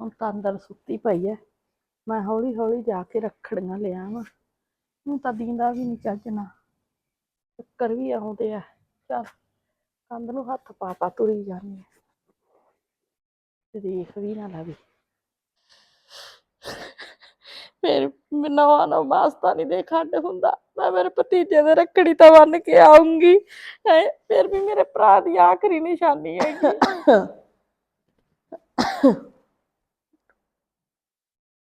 ਹੁਣ ਤਾਂ ਅੰਦਰ ਸੁੱਤੀ ਪਈ ਐ। ਮੈਂ ਹੌਲੀ ਹੌਲੀ ਜਾ ਕੇ ਰੱਖੜੀਆਂ ਲਿਆਵਾਂ ਹੁਣ ਤਾਂ ਦੀਂਦਾ ਵੀ ਨਹੀਂ ਚੱਜਣਾ ਚੱਕਰ ਵੀ ਆਉਂਦੇ ਆ। ਚੱਲ ਕੰਧ ਨੂੰ ਹੱਥ ਪਾ ਪਾ ਤੁਰੀ ਜਾਂਦੀ ਐ। ਦੇਖ ਵੀ ਨਾ ਲਵੇ। ਫਿਰ ਨਵਾਂ ਨਵਾਂ ਵਾਸਤਾ ਨਹੀਂ ਦੇ ਖੱਡ ਹੁੰਦਾ। ਮੈਂ ਮੇਰੇ ਭਤੀਜੇ ਦੇ ਰੱਖੜੀ ਤਾਂ ਬੰਨ ਕੇ ਆਉਂਗੀ ਹੈ ਫਿਰ ਵੀ ਮੇਰੇ ਭਰਾ ਦੀ ਆਖਰੀ ਨਿਸ਼ਾਨੀ ਹੈਗੀ।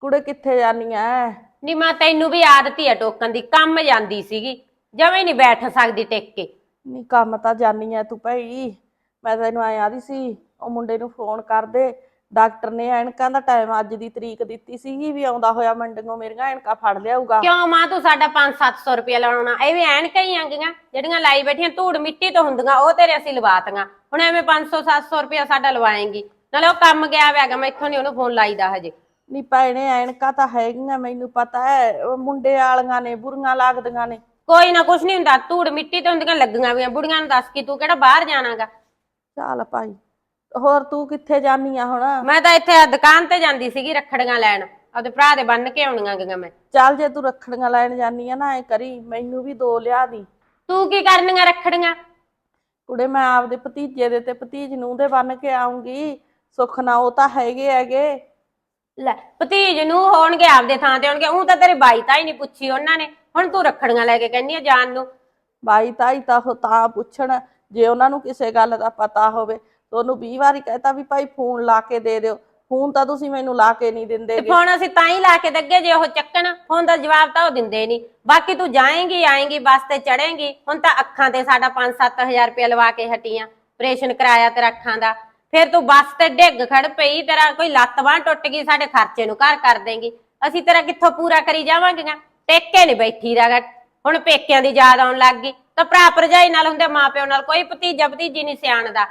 ਕੁੜੇ ਕਿੱਥੇ ਜਾਨੀ ਐ? ਨੀ ਮਾਂ ਤੈਨੂੰ ਵੀ ਆਦਤ ਹੀ ਆ ਟੋਕਣ ਦੀ ਕੰਮ ਜਾਂਦੀ ਸੀਗੀ। ਜਵੇਂ ਨਹੀਂ ਬੈਠ ਸਕਦੀ ਟਿਕ ਕੇ। ਨੀ ਕੰਮ ਤਾਂ ਜਾਨੀ ਐ ਤੂੰ ਭਾਈ। ਮੈਂ ਤੈਨੂੰ ਐਂ ਆਦੀ ਸੀ ਉਹ ਮੁੰਡੇ ਨੂੰ ਫੋਨ ਕਰ ਦੇ। ਡਾਕਟਰ ਨੇ ਐਨਕਾਂ ਦਾ ਟਾਈਮ ਅੱਜ ਦੀ ਤਰੀਕ ਦਿੱਤੀ ਸੀਗੀ ਵੀ ਆਉਂਦਾ ਹੋਇਆ ਮੰਡੀੋਂ ਮੇਰੀਆਂ ਐਨਕਾਂ ਫੜ ਲਿਆਊਗਾ। ਕਿਉਂ ਮਾਂ ਤੂੰ ਸਾਡਾ 5-700 ਰੁਪਏ ਲਾਉਣਾ? ਇਹ ਵੀ ਐਨ ਕਈ ਆਂਗੀਆਂ ਜਿਹੜੀਆਂ ਲਾਈ ਬੈਠੀਆਂ ਧੂੜ ਮਿੱਟੀ ਤੋਂ ਹੁੰਦੀਆਂ ਉਹ ਤੇਰੇ ਅਸੀਂ ਲਵਾਤੀਆਂ। ਹੁਣ ਐਵੇਂ 500-700 ਰੁਪਏ ਸਾਡਾ ਲਵਾਏਂਗੀ। ਨਾਲੇ ਉਹ ਕੰਮ ਗਿਆ ਵਿਆਗਾ ਮੈਂ ਇੱਥੋਂ ਨਹੀਂ ਉਹਨੂੰ ਫੋਨ ਲਾਈਦਾ ਹਜੇ। ਨੀ ਭੈਣੇ ਐਨਕਾਂ ਤਾਂ ਹੈਗੀਆਂ ਮੈਨੂੰ ਪਤਾ ਹੈ। ਉਹ ਮੁੰਡੇ ਵਾਲੀਆਂ ਨੇ ਬੁਰੀਆਂ ਲੱਗਦੀਆਂ ਨੇ। ਕੋਈ ਨਾ ਕੁਛ ਨਹੀਂ ਹੁੰਦਾ ਧੂੜ ਮਿੱਟੀ ਤੋਂ ਹੁੰਦੀਆਂ ਲੱਗੀਆਂ ਵੀਆਂ ਬੁੜੀਆਂ ਨੂੰ ਦੱਸ ਕਿ ਤੂੰ ਕਿਹੜਾ ਬਾਹਰ ਜਾਣਾਗਾ? ਚੱਲ ਭਾਈ ਹੋਰ ਤੂੰ ਕਿੱਥੇ ਜਾਨੀ ਆ ਹੁਣ? ਮੈਂ ਤਾਂ ਇੱਥੇ ਦੁਕਾਨ ਤੇ ਜਾਂਦੀ ਸੀਗੀ ਰੱਖੜੀਆਂ ਲੈਣ। ਆਪਦੇ ਭਰਾ ਦੇ ਬੰਨ ਕੇ ਆਉਣੀਆਂ ਗੀਆਂ ਮੈਂ। ਚੱਲ ਜੇ ਤੂੰ ਰੱਖੜੀਆਂ ਲੈਣ ਜਾਨੀ ਆ ਨਾ ਐ ਕਰੀ ਮੈਨੂੰ ਵੀ ਦੋ ਲਿਆ ਦੀ। ਤੂੰ ਕੀ ਕਰਨੀਆਂ ਰੱਖੜੀਆਂ? ਕੁੜੇ ਮੈਂ ਆਪਦੇ ਭਤੀਜੇ ਦੇ ਤੇ ਭਤੀਜ ਨੂੰ ਦੇ ਬੰਨ ਕੇ ਆਉਂਗੀ ਸੁੱਖ ਨਾ ਉਹ ਤਾਂ ਹੈਗੇ ਹੈਗੇ। ਲੈ ਭਤੀਜ ਨੂੰ ਹੋਣਗੇ ਆਪਦੇ ਥਾਂ ਤੇ ਹੋਣਗੇ ਉਹ ਤਾਂ ਤੇਰੀ ਬਾਈ ਤਾਂ ਹੀ ਨਹੀਂ ਪੁੱਛੀ ਉਹਨਾਂ ਨੇ ਹੁਣ ਤੂੰ ਰੱਖੜੀਆਂ ਲੈ ਕੇ ਕਹਿੰਦੀ ਆ ਜਾਣ ਨੂੰ। ਬਾਈ ਤਾਈ ਤਾਂ ਉਹ ਤਾਂ ਪੁੱਛਣ ਜੇ ਉਹਨਾਂ ਨੂੰ ਕਿਸੇ ਗੱਲ ਦਾ ਪਤਾ ਹੋਵੇ ਤੁਹਾਨੂੰ 20 ਵਾਰੀ ਕਹਤਾ ਵੀ ਭਾਈ ਫੋਨ ਲਾ ਕੇ ਦੇ ਦਿਓ ਫੋਨ ਤਾਂ ਤੁਸੀਂ ਮੈਨੂੰ ਲਾ ਕੇ ਨਹੀਂ ਦਿੰਦੇ ਤੇ ਫੋਨ ਅਸੀਂ ਤਾਂ ਹੀ ਲਾ ਕੇ ਦੱਗੇ ਜੇ ਉਹ ਚੱਕਣ ਫੋਨ ਦਾ ਜਵਾਬ ਤਾਂ ਉਹ ਦਿੰਦੇ ਨਹੀਂ। ਬਾਕੀ ਤੂੰ ਜਾਏਂਗੀ ਆਏਂਗੀ ਬੱਸ ਤੇ ਚੜੇਂਗੀ ਹੁਣ ਤਾਂ ਅੱਖਾਂ ਤੇ ਸਾਡਾ 5-7000 ਰੁਪਏ ਲਵਾ ਕੇ ਹਟੀਆਂ ਆਪਰੇਸ਼ਨ ਕਰਾਇਆ ਤੇਰਾ ਅੱਖਾਂ ਦਾ। ਫਿਰ ਤੂੰ ਬੱਸ ਤੇ ਡਿੱਗ ਖੜ ਪਈ ਤੇਰਾ ਕੋਈ ਲੱਤ ਬਾਂਹ ਟੁੱਟ ਗਈ ਸਾਡੇ ਖਰਚੇ ਨੂੰ ਘਰ ਕਰ ਦੇਂਗੀ। ਅਸੀਂ ਤੇਰਾ ਕਿੱਥੋਂ ਪੂਰਾ ਕਰੀ ਜਾਵਾਂਗੀਆਂ? ਟੇਕੇ ਨਹੀਂ ਬੈਠੀ ਰਗਾ ਹੁਣ ਪੇਕਿਆਂ ਦੀ ਯਾਦ ਆਉਣ ਲੱਗ ਗਈ। ਤਾਂ ਭਰਾ ਭਰਜਾਈ ਨਾਲ ਹੁੰਦੇ ਮਾਪਿਓ ਨਾਲ ਕੋਈ ਭਤੀਜਾ ਭਤੀਜੀ ਨਹੀਂ ਸਿਆਣਦਾ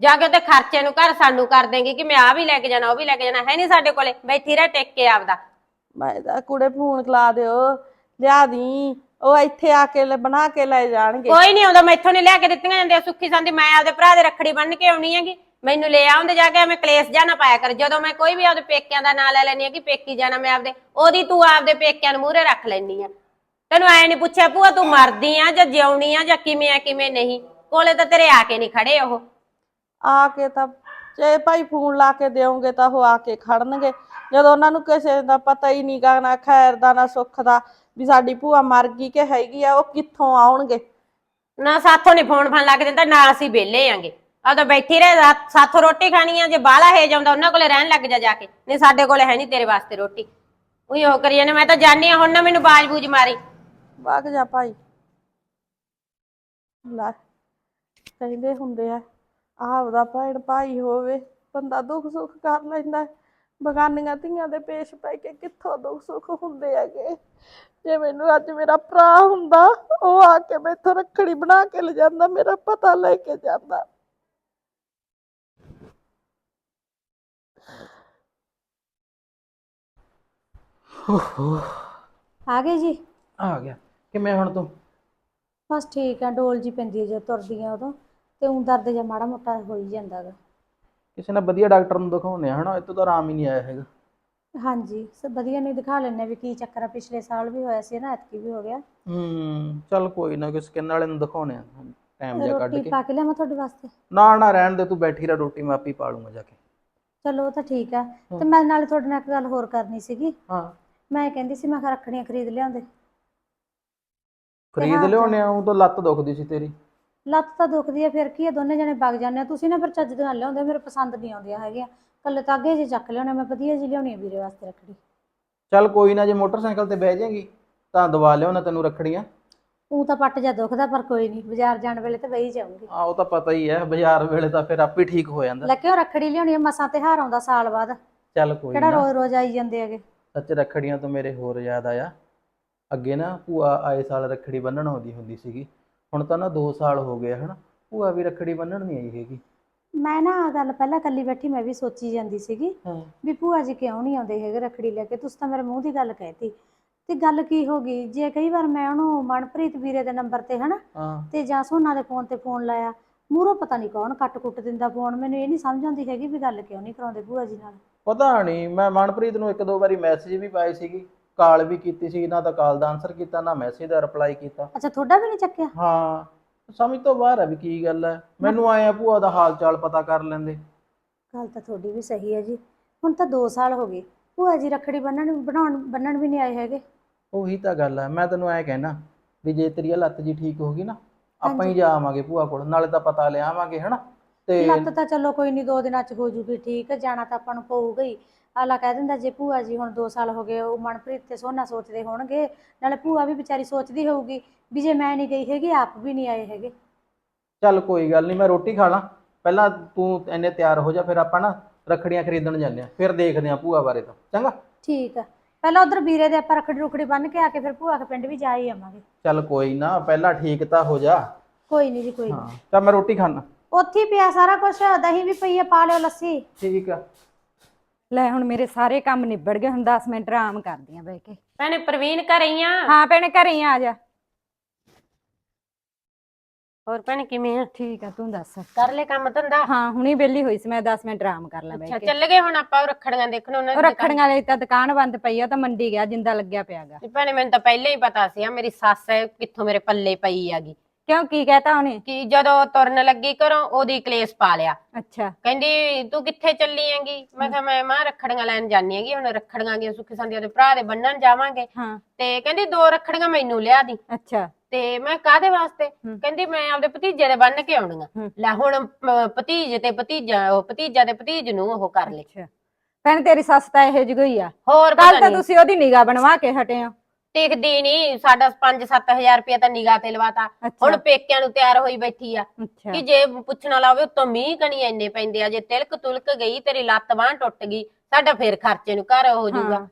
ਜਾ ਕੇ ਤੇ ਖਰਚੇ ਨੂੰ ਘਰ ਸਾਨੂੰ ਕਰ ਦੇਂਗੀ ਕਿ ਮੈਂ ਆ ਵੀ ਲੈ ਕੇ ਜਾਣਾ ਉਹ ਵੀ ਲੈ ਕੇ ਜਾਣਾ ਹੈ ਨਹੀਂ ਸਾਡੇ ਕੋਲੇ? ਬੈਠੀ ਰਹਿ ਟਿਕ ਕੇ ਆਪਦਾ। ਮੈਂ ਤਾਂ ਕੁੜੇ ਫੋਨ ਖਲਾ ਦਿਓ ਲਿਆ ਦੀ। ਉਹ ਇੱਥੇ ਆ ਕੇ ਲੈ- ਬਣਾ ਕੇ ਲੈ ਜਾਣਗੇ। ਕੋਈ ਨਹੀਂ ਆਉਂਦਾ ਮੈਥੋਂ ਨਹੀਂ ਲਿਆ ਕੇ ਦਿੱਤੀਆਂ ਜਾਂਦੀਆਂ। ਸੁੱਖੀ ਸੰਦੀ ਮੈਂ ਆਪਦੇ ਭਰਾ ਦੇ ਰੱਖੜੀ ਬੰਨ ਕੇ ਆਉਣੀ ਹੈਗੀ। ਮੈਨੂੰ ਲੈ ਆਉਂਦੇ ਜਾ ਕੇ ਐਵੇਂ ਕਲੇਸ਼ ਜਾ ਨਾ ਪਾਇਆ ਕਰ। ਜਦੋਂ ਮੈਂ ਕੋਈ ਵੀ ਆਪਦੇ ਪੇਕਿਆਂ ਦਾ ਨਾਂ ਲੈ ਲੈਣੀ ਹੈ ਕਿ ਪੇਕੀ ਜਾਣਾ ਮੈਂ ਆਪਦੇ ਉਹਦੀ ਤੂੰ ਆਪਦੇ ਪੇਕਿਆਂ ਨੂੰ ਮੂਹਰੇ ਰੱਖ ਲੈਣੀ ਆ। ਤੈਨੂੰ ਐ ਨਹੀਂ ਪੁੱਛਿਆ ਭੂਆ ਤੂੰ ਮਰਦੀ ਆ ਜਾਂ ਜਿਉਣੀ ਆ ਜਾਂ ਕਿਵੇਂ ਆ ਕਿਵੇਂ ਨਹੀਂ? ਕੋਲੇ ਤਾਂ ਤੇਰੇ ਆ ਕੇ ਨਹੀਂ ਖੜੇ ਉਹ। ਆ ਕੇ ਤਾਂ ਜੇ ਭਾਈ ਫੋਨ ਲਾ ਕੇ ਦਿਓਗੇ ਤਾਂ ਉਹ ਆ ਕੇ ਖੜਨਗੇ। ਜਦੋਂ ਉਹਨਾਂ ਨੂੰ ਕਿਸੇ ਦਾ ਪਤਾ ਹੀ ਨਹੀਂ ਗਾ ਨਾ ਖੈਰ ਦਾ ਨਾ ਸੁੱਖ ਦਾ ਵੀ ਸਾਡੀ ਭੂਆ ਮਰ ਗਈ ਕਿ ਹੈਗੀ ਆ ਉਹ ਕਿੱਥੋਂ ਆਉਣਗੇ? ਨਾ ਸਾਥੋਂ ਨਹੀਂ ਫੋਨ ਫਾਨ ਲਾ ਕੇ ਦਿੰਦਾ ਨਾ ਅਸੀਂ ਵਿਹਲੇ ਆਂਗੇ। ਆ ਤਾਂ ਬੈਠੀ ਰਹਿ, ਰਾਤ- ਸਾਥੋਂ ਰੋਟੀ ਖਾਣੀ ਆ, ਜੇ ਬਾਹਲਾ ਹੈ ਜਾਂਦਾ ਉਹਨਾਂ ਕੋਲੇ ਰਹਿਣ ਲੱਗ ਜਾ ਜਾ ਕੇ। ਨਹੀਂ, ਸਾਡੇ ਕੋਲੇ ਹੈ ਨਹੀਂ ਤੇਰੇ ਵਾਸਤੇ ਰੋਟੀ। ਉਹੀ ਉਹ ਕਰੀ ਜਾਂਦੇ, ਮੈਂ ਤਾਂ ਜਾਣੀ ਆ ਹੁਣ ਨਾ ਮੈਨੂੰ ਬਾਜ ਬੂਜ ਮਾਰੀ। ਵਗ ਜਾ ਭਾਈ। ਲੈ, ਕਹਿੰਦੇ ਹੁੰਦੇ ਆ, ਆਪਦਾ ਭੈਣ ਭਾਈ ਹੋਵੇ, ਬੰਦਾ ਦੁੱਖ ਸੁੱਖ ਕਰ ਲੈਂਦਾ। ਹੈ। ਬਗਾਨੀਆਂ ਧੀਆਂ ਦੇ ਪੇਸ਼ ਪੈ ਕੇ ਕਿੱਥੋਂ ਦੁੱਖ ਸੁੱਖ ਹੁੰਦੇ ਹੈਗੇ? ਜੇ ਮੈਨੂੰ ਅੱਜ ਮੇਰਾ ਭਰਾ ਹੁੰਦਾ, ਉਹ ਆ ਕੇ ਮੈਥੋਂ ਰੱਖੜੀ ਬਣਾ ਕੇ ਲੈ ਜਾਂਦਾ ਮੇਰਾ ਪਤਾ ਲੈ ਕੇ ਜਾਂਦਾ। ਆ ਗਏ ਜੀ? ਆ ਗਿਆ। ਕਿਵੇਂ ਹੁਣ ਤੂੰ? ਬਸ ਠੀਕ ਆ ਡੋਲ ਜੀ ਪੈਂਦੀ ਹੈ ਜਦੋਂ ਤੁਰਦੀ ਆ ਉਦੋਂ ਤੇ ਉਂ ਦਰਦ ਜਿਹਾ ਮਾੜਾ ਮੋਟਾ ਹੋ ਹੀ ਜਾਂਦਾ ਗਾ। ਕਿਸੇ ਨੇ ਵਧੀਆ ਡਾਕਟਰ ਨੂੰ ਦਿਖਾਉਂਦੇ ਆ ਹਨਾ? ਇੱਥੋਂ ਤਾਂ ਆਰਾਮ ਹੀ ਨਹੀਂ ਆਇਆ ਹੈਗਾ। ਹਾਂਜੀ ਸਭ ਵਧੀਆ ਨਹੀਂ ਦਿਖਾ ਲੈਣੇ ਵੀ ਕੀ ਚੱਕਰ ਆ ਪਿਛਲੇ ਸਾਲ ਵੀ ਹੋਇਆ ਸੀ ਨਾ ਐਤਕੀ ਵੀ ਹੋ ਗਿਆ। ਹੂੰ ਚੱਲ ਕੋਈ ਨਾ ਕੋਈ ਸਕਿਨ ਵਾਲੇ ਨੂੰ ਦਿਖਾਉਣੇ ਆ ਟਾਈਮ ਜਿਹਾ ਕੱਢ ਰੋਟੀ ਕੇ। ਪਾ ਕੇ ਲਿਆਵਾਂ ਤੁਹਾਡੇ ਵਾਸਤੇ? ਨਾ ਨਾ ਰਹਿਣ ਦੇ ਤੂੰ ਬੈਠੀ ਰਹਿ ਰੋਟੀ ਮੈਂ ਆਪੇ ਪਾ ਲੂੰਗਾ ਜਾ ਕੇ। ਚਲੋ ਉਹ ਤਾਂ ਠੀਕ ਆ ਤੇ ਮੈਂ ਨਾਲੇ ਤੁਹਾਡੇ ਨਾਲ ਇੱਕ ਗੱਲ ਹੋਰ ਕਰਨੀ ਸੀਗੀ। ਹਾਂ। ਮੈਂ ਕਹਿੰਦੀ ਸੀ ਮੈਂ ਕਿਹਾ ਰੱਖੜੀਆਂ ਖਰੀਦ ਲਿਆਉਂਦੇ। ਖਰੀਦ ਲਿਆਉਣੇ ਆ ਉਹ ਤਾਂ ਲੱਤ ਦੁਖਦੀ ਸੀ ਤੇਰੀ। ਲੱਤ ਤਾਂ ਦੁਖਦੀ ਆ ਫਿਰ ਕੀ ਆ ਦੋਨੇ ਜਣੇ ਵਗ ਜਾਂਦੇ ਆ। ਤੁਸੀਂ ਨਾ ਫਿਰ ਚੱਜ ਦੀਆਂ ਲਿਆਉਂਦੇ ਮੇਰੇ ਪਸੰਦ ਨਹੀਂ ਆਉਂਦੀਆਂ ਹੈਗੀਆਂ। ਕੱਲੇ ਤਾਂ ਅੱਗੇ ਜੇ ਚੱਕ ਲਿਆਉਣੇ ਮੈਂ ਵਧੀਆ ਜੀ ਲਿਆਉਣੀ ਆ ਵੀਰੇ ਵਾਸਤੇ ਰੱਖੜੀ। ਚੱਲ ਕੋਈ ਨਾ ਜੇ ਮੋਟਰਸਾਈਕਲ ਤੇ ਬਹਿ ਜਾਏਗੀ ਤਾਂ ਦਵਾ ਲਿਓ ਨਾ ਤੈਨੂੰ ਰੱਖੜੀਆਂ। ਉਹ ਤਾਂ ਪੱਟ ਜਾ ਦੁਖਦਾ ਪਰ ਕੋਈ ਨਹੀਂ ਬਾਜ਼ਾਰ ਜਾਣ ਵੇਲੇ ਤਾਂ ਵਹੀ ਜਾਊਂਗੀ। ਆ ਉਹ ਤਾਂ ਪਤਾ ਹੀ ਹੈ ਬਾਜ਼ਾਰ ਵੇਲੇ ਤਾਂ ਫਿਰ ਆਪੇ ਠੀਕ ਹੋ ਜਾਂਦਾ। ਲੈ ਰੱਖੜੀ ਲਿਆਉਣੀ ਆ? ਮਸਾਂ ਤਿਉਹਾਰ ਆਉਂਦਾ ਸਾਲ ਬਾਅਦ। ਚੱਲ ਕੋਈ ਕਿਹੜਾ ਨਾ। ਰੋਜ਼ ਰੋਜ਼ ਆਈ ਜਾਂਦੇ ਹੈਗੇ। ਸੱਚ ਰੱਖੜੀਆਂ ਤੋਂ ਮੇਰੇ ਹੋਰ ਯਾਦ ਆਇਆ। ਅੱਗੇ ਨਾ ਭੂਆ ਆਏ ਸਾਲ ਰੱਖੜੀ ਬੰਨਣ ਆਉਂਦੀ ਹੁੰਦੀ ਸੀਗੀ। ਹੁਣ ਤਾਂ ਨਾ 2 ਸਾਲ ਹੋ ਗਏ ਹਨਾ ਭੂਆ ਵੀ ਰੱਖੜੀ ਬੰਨਣ ਨਹੀਂ ਆਈ ਹੈਗੀ। ਮੈਂ ਨਾ ਆਹ ਗੱਲ ਪਹਿਲਾਂ ਕੱਲੀ ਬੈਠੀ ਮੈਂ ਵੀ ਸੋਚੀ ਜਾਂਦੀ ਸੀਗੀ ਹਾਂ। ਵੀ ਭੂਆ ਜੀ ਕਿਉਂ ਨਹੀਂ ਆਉਂਦੇ ਹੈਗੇ ਰੱਖੜੀ ਲੈ ਕੇ? ਤੁਸੀਂ ਤਾਂ ਮੇਰੇ ਮੂੰਹ ਦੀ ਗੱਲ ਕਹਿਤੀ। ਤੇ ਗੱਲ ਕੀ ਹੋ ਗਈ? ਜੇ ਕਈ ਵਾਰ ਮੈਂ ਉਹਨੂੰ ਮਨਪ੍ਰੀਤ ਵੀਰੇ ਦੇ ਨੰਬਰ ਤੇ ਹਨਾ ਹਾਂ। ਤੇ ਜਾਂ ਸੋਨਾ ਦੇ ਫੋਨ ਤੇ ਫੋਨ ਲਾਇਆ ਮੂਹਰੋਂ ਪਤਾ ਨਹੀਂ ਕੌਣ ਕੱਟ ਕੁੱਟ ਦਿੰਦਾ ਫੋਨ ਮੈਨੂੰ ਇਹ ਨਹੀਂ ਸਮਝ ਆਉਂਦੀ ਹੈਗੀ ਵੀ ਗੱਲ ਕਿਉਂ ਨਹੀਂ ਕਰਾਉਂਦੇ ਭੂਆ ਜੀ ਨਾਲ। ਪਤਾ ਨਹੀਂ ਮੈਂ ਮਨਪ੍ਰੀਤ ਨੂੰ ਇੱਕ ਦੋ ਵਾਰੀ ਮੈਸੇਜ ਵੀ ਪਾਏ ਸੀਗੀ ਕਾਲ ਵੀ ਕੀਤੀ ਸੀ ਨਾ ਤਾਂ ਕਾਲ ਦਾ ਆਨਸਰ ਕੀਤਾ ਨਾ ਮੈਸੇਜ ਦਾ ਰਿਪਲਾਈ ਕੀਤਾ। ਅੱਛਾ ਤੁਹਾਡਾ ਵੀ ਨਹੀਂ ਚੱਕਿਆ? ਹਾਂ ਸਮਝ ਤੋਂ ਬਾਹਰ ਆ ਵੀ ਕੀ ਗੱਲ ਹੈ ਮੈਨੂੰ ਆਏ ਆ ਭੂਆ ਦਾ ਹਾਲ ਚਾਲ ਪਤਾ ਕਰ ਲੈਂਦੇ। ਗੱਲ ਤਾਂ ਤੁਹਾਡੀ ਵੀ ਸਹੀ ਹੈ ਜੀ। ਹੁਣ ਤਾਂ 2 ਸਾਲ ਹੋ ਗਏ। ਭੂਆ ਜੀ ਰੱਖੜੀ ਬੰਨਣ ਬਣਾਉਣ ਬੰਨਣ ਵੀ ਨਹੀਂ ਆਏ ਹੈਗੇ। ਉਹੀ ਤਾਂ ਗੱਲ ਹੈ ਮੈਂ ਤੈਨੂੰ ਐ ਕਹਿਣਾ ਵੀ ਜੇ ਤੇਰੀ ਇਹ ਲੱਤ ਜੀ ਠੀਕ ਹੋ ਗਈ ਨਾ ਆਪਾਂ ਹੀ ਜਾ ਆਵਾਂਗੇ ਭੂਆ ਕੋਲ ਨਾਲੇ ਤਾਂ ਪਤਾ ਲਿਆਵਾਂਗੇ ਹਨਾ? ਤੇ ਲੱਤ ਤਾਂ ਚਲੋ ਕੋਈ ਨਹੀਂ ਦੋ ਦਿਨਾਂ ਚ ਹੋ ਜੂਗੀ ਠੀਕ ਜਾਣਾ ਤਾਂ ਆਪਾਂ ਨੂੰ ਪਊਗਾ ਹੀ। ਆਲਾ ਕਹਿ ਦਿੰਦਾ ਜੇ ਭੂਆ ਜੀ ਹੁਣ 2 ਸਾਲ ਹੋ ਗਏ ਉਹ ਮਨਪ੍ਰੀਤ ਤੇ ਸੋਨਾ ਸੋਚਦੇ ਹੋਣਗੇ ਨਾਲੇ ਭੂਆ ਵੀ ਵਿਚਾਰੀ ਸੋਚਦੀ ਹੋਊਗੀ ਵੀ ਜੇ ਮੈਂ ਨਹੀਂ ਗਈ ਹੈਗੀ ਆਪ ਵੀ ਨਹੀਂ ਆਏ ਹੈਗੇ। ਚੱਲ ਕੋਈ ਗੱਲ ਨਹੀਂ ਮੈਂ ਰੋਟੀ ਖਾ ਲਾਂ। ਪਹਿਲਾਂ ਤੂੰ ਇੰਨੇ ਤਿਆਰ ਹੋ ਜਾ ਫਿਰ ਆਪਾਂ ਨਾ ਰੱਖੜੀਆਂ ਖਰੀਦਣ ਜਾਂਦੇ ਆ ਫਿਰ ਦੇਖਦੇ ਆ ਭੂਆ ਬਾਰੇ ਤਾਂ। ਚੰਗਾ? ਠੀਕ ਆ। ਪਹਿਲਾਂ ਉਧਰ ਵੀਰੇ ਦੇ ਆਪਾਂ ਰੱਖੜੀ ਰੁਖੜੀ ਬੰਨ ਕੇ ਆ ਕੇ ਫਿਰ ਭੂਆ ਕੇ ਪਿੰਡ ਵੀ ਜਾ ਹੀ ਆਵਾਂਗੇ। ਚੱਲ ਕੋਈ ਨਾ ਪਹਿਲਾਂ ਠੀਕ ਤਾਂ ਹੋ ਜਾ। ਕੋਈ ਨਹੀਂ ਜੀ ਕੋਈ। ਹਾਂ ਚੱਲ ਮੈਂ ਰੋਟੀ ਖਾਣਾ ਉੱਥੇ ਹੀ ਪਿਆ ਸਾਰਾ ਕੁਝ ਦਹੀਂ ਵੀ ਪਈ ਆ ਪਾ ਲਿਓ ਲੱਸੀ। ਠੀਕ ਆ। ਲੈ ਹੁਣ ਮੇਰੇ ਸਾਰੇ ਕੰਮ ਨਿਬੜ ਗਏ ਹੁਣ 10 ਮਿੰਟ ਆਰਾਮ ਕਰਦੀ ਆ ਬਹਿ ਕੇ। ਭੈਣੇ ਪ੍ਰਵੀਨ ਘਰੇ ਹੀ ਆ। ਹਾਂ ਭੈਣੇ ਘਰੇ ਹੀ ਆ ਜਾ। ਹੋਰ ਭੈਣੇ ਕਿਵੇਂ ਆ? ਠੀਕ ਆ ਤੂੰ ਦੱਸ। ਕਰ ਲੈ ਕੰਮ ਧੰਦਾ। ਹਾਂ ਹੁਣੀ ਵਿਹਲੀ ਹੋਈ ਸੀ ਮੈਂ 10 ਮਿੰਟ ਆਰਾਮ ਕਰ ਲਾਂ ਅੱਛਾ ਬਹਿ ਕੇ। ਚੱਲ ਗਏ ਹੁਣ ਆਪਾਂ ਉਹ ਰੱਖੜੀਆਂ ਦੇਖਣ ਉਹਨਾਂ ਉਹ ਦੀ ਰੱਖੜੀਆਂ ਲਈ ਤਾਂ ਦੁਕਾਨ ਬੰਦ ਪਈ ਆ ਉਹ ਤਾਂ ਮੰਡੀ ਗਿਆ ਜਿੰਦਾ ਲੱਗਿਆ ਪਿਆਗਾ। ਦੁਕਾਨ। ਭੈਣੇ ਮੈਨੂੰ ਤਾਂ ਪਹਿਲਾਂ ਹੀ ਪਤਾ ਸੀ ਆ ਮੇਰੀ ਸੱਸ ਹੈ ਕਿੱਥੋਂ ਮੇਰੇ ਪੱਲੇ ਪਈ ਆਗੀ ਕਿਉਂ ਕੀ ਕਹਤਾ ਉਹਨੇ? ਕਿ ਜਦੋਂ ਤੁਰਨ ਲੱਗੀ ਘਰੋਂ ਉਹਦੀ ਕਲੇਸ਼ ਪਾ ਲਿਆ। ਅੱਛਾ। ਕਹਿੰਦੀ ਤੂੰ ਕਿੱਥੇ ਚੱਲੀ ਹੈਗੀ? ਮੈਂ ਕਿਹਾ ਮੈਂ ਮਾਂ ਰੱਖੜੀਆਂ ਲੈਣ ਜਾਣੀ ਹੈਗੀ ਹੁਣ ਰੱਖੜੀਆਂ ਦੀਆਂ ਸੁੱਖੀ ਸੰਦੀਆਂ ਦੇ ਭਰਾ ਦੇ ਬੰਨਣ ਜਾਵਾਂਗੇ। ਹਾਂ। ਤੇ ਕਹਿੰਦੀ ਦੋ ਰੱਖੜੀਆਂ ਮੈਨੂੰ ਲਿਆ ਦੀ। ਅੱਛਾ। ਤੇ ਮੈਂ ਕਾਦੇ ਵਾਸਤੇ? ਹੂੰ। ਕਹਿੰਦੀ ਮੈਂ ਆਪਦੇ ਭਤੀਜੇ ਦੇ ਬੰਨ ਕੇ ਆਉਣੀਆਂ ਹੂੰ। ਲੈ ਹੁਣ ਅਮ, ਭਤੀਜ ਤੇ ਭਤੀਜਾ ਉਹ ਭਤੀਜਾ ਤੇ ਭਤੀਜ ਨੂੰ ਉਹ ਕਰ ਲੈ। ਅੱਛਾ। ਭੈਣੇ ਤੇਰੀ ਸੱਸ ਤਾਂ ਇਹੋ ਜਿਹੀ ਹੀ ਆ। ਹੋਰ ਕੱਲ ਪਤਾ ਤਾਂ ਨਹੀਂ ਤੁਸੀਂ ਉਹਦੀ ਨਿਗਾਹ ਬਣਵਾ ਕੇ ਹਟੇ ਹੋ। ਟਿਕਦੀ ਨਹੀਂ ਸਾਡਾ 5-7000 ਰੁਪਇਆ ਤਾਂ ਨਿਗਾਹ ਤੇ ਲਵਾਤਾ। ਹੁਣ ਪੇਕਿਆਂ ਨੂੰ ਤਿਆਰ ਹੋਈ ਬੈਠੀ ਆ। ਅੱਛਾ। ਕਿ ਜੇ ਪੁੱਛਣਾ ਲਾਵੇ ਉੱਤੋਂ ਮੀਂਹ ਕਣੀ ਇੰਨੇ ਪੈਂਦੇ ਆ। ਜੇ ਤਿਲਕ ਤੁਲਕ ਗਈ ਤੇਰੀ ਲੱਤ ਬਾਂਹ ਟੁੱਟ ਗਈ ਸਾਡਾ ਫੇਰ ਖਰਚੇ ਨੂੰ ਘਰ ਹੋ ਜਾਊਗਾ। ਹਾਂ।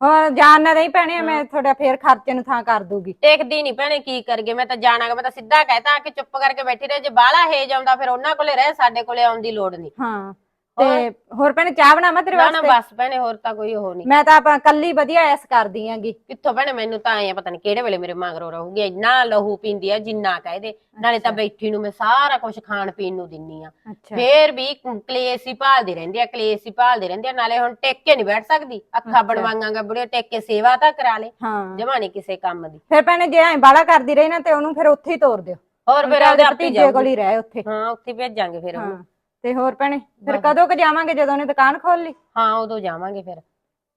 ਹੋਰ ਜਾਣ ਨਾ ਰਹੀ ਭੈਣੇ ਮੈਂ ਤੁਹਾਡਾ ਫੇਰ ਖਰਚੇ ਨੂੰ ਥਾਂ ਕਰ ਦੂਗੀ। ਟੇਕਦੀ ਨਹੀਂ ਭੈਣੇ ਕੀ ਕਰਗੇ ਮੈਂ ਤਾਂ ਜਾਣਾਗਾ ਮੈਂ ਤਾਂ ਸਿੱਧਾ ਕਹਿਤਾ ਕਿ ਚੁੱਪ ਕਰਕੇ ਬੈਠੀ ਰਹੇ ਜੇ ਬਾਹਲਾ ਹੇਜ ਆਉਂਦਾ ਫਿਰ ਉਹਨਾਂ ਕੋਲੇ ਰਹਿ ਸਾਡੇ ਕੋਲੇ ਆਉਣ ਦੀ ਲੋੜ ਨਹੀਂ ਹਾਂ। ਤੇ ਹੋਰ? ਭੈਣੇ ਚਾਹ ਬਣਾਵਾਂ ਤੇਰੇ ਨਾ ਨਾ ਵਾਸਤੇ? ਬਸ ਭੈਣੇ ਹੋਰ ਤਾਂ ਕੋਈ ਉਹ ਨਹੀਂ। ਮੈਂ ਤਾਂ ਆਪਾਂ ਕੱਲੀ ਵਧੀਆ ਐਸ ਕਰਦੀ ਆਂਗੀ। ਕਿੱਥੋਂ ਭੈਣੇ ਮੈਨੂੰ ਤਾਂ ਆਏ ਪਤਾ ਨਹੀਂ ਕਿਹੜੇ ਵੇਲੇ ਮੇਰੇ ਮਗਰੋਂ ਰਹੂਗੀ। ਇੰਨਾ ਲਹੂ ਪੀਂਦੀ ਆ ਜਿੰਨਾ ਕਹਦੇ ਨਾਲੇ ਤਾਂ ਬੈਠੀ ਨੂੰ ਮੈਂ ਸਾਰਾ ਕੁਝ ਖਾਣ ਪੀਣ ਨੂੰ ਦਿੰਨੀ ਆ। ਅੱਛਾ। ਫੇਰ ਵੀ ਕਲੇਸ਼ ਹੀ ਭਾਲਦੀ ਰਹਿੰਦੀ ਆ ਕਲੇਸ਼ ਹੀ ਭਾਲਦੀ ਰਹਿੰਦੀ ਆ। ਨਾਲੇ ਹੁਣ ਟੇਕ ਕੇ ਨਹੀਂ ਬੈਠ ਸਕਦੀ। ਅੱਖਾਂ ਬਣਵਾਵਾਂਗਾ ਬੁੜੇ ਟੇਕ ਕੇ ਸੇਵਾ ਤਾਂ ਕਰਾ ਲੇ। ਹਾਂ। ਜਮਾ ਨੀ ਕਿਸੇ ਕੰਮ ਦੀ। ਫਿਰ ਭੈਣੇ ਜੇ ਐਂ ਬਾਲਾ ਕਰਦੀ ਰਹੀ ਨਾ ਤੇ ਉਹਨੂੰ ਫਿਰ ਉੱਥੇ ਹੀ ਤੋਰ ਦਿਓ। ਹੋਰ ਫਿਰ ਉਹਦੇ ਆਪੇ ਭਤੀਜੇ ਕੋਲ ਜਾਊਗੀ ਹੀ ਰਹਿ ਉੱਥੇ। ਹਾਂ ਉੱਥੇ ਭੇਜਾਂਗੇ ਫਿਰ ਉਹਨੂੰ। ਹਾਂ। ਤੇ ਹੋਰ ਭੈਣੇ ਫਿਰ ਕਦੋਂ ਕ ਜਾਵਾਂਗੇ ਜਦੋਂ ਉਹਨੇ ਦੁਕਾਨ ਖੋਲ ਲਈ ਹਾਂ ਉਦੋਂ ਜਾਵਾਂਗੇ ਫਿਰ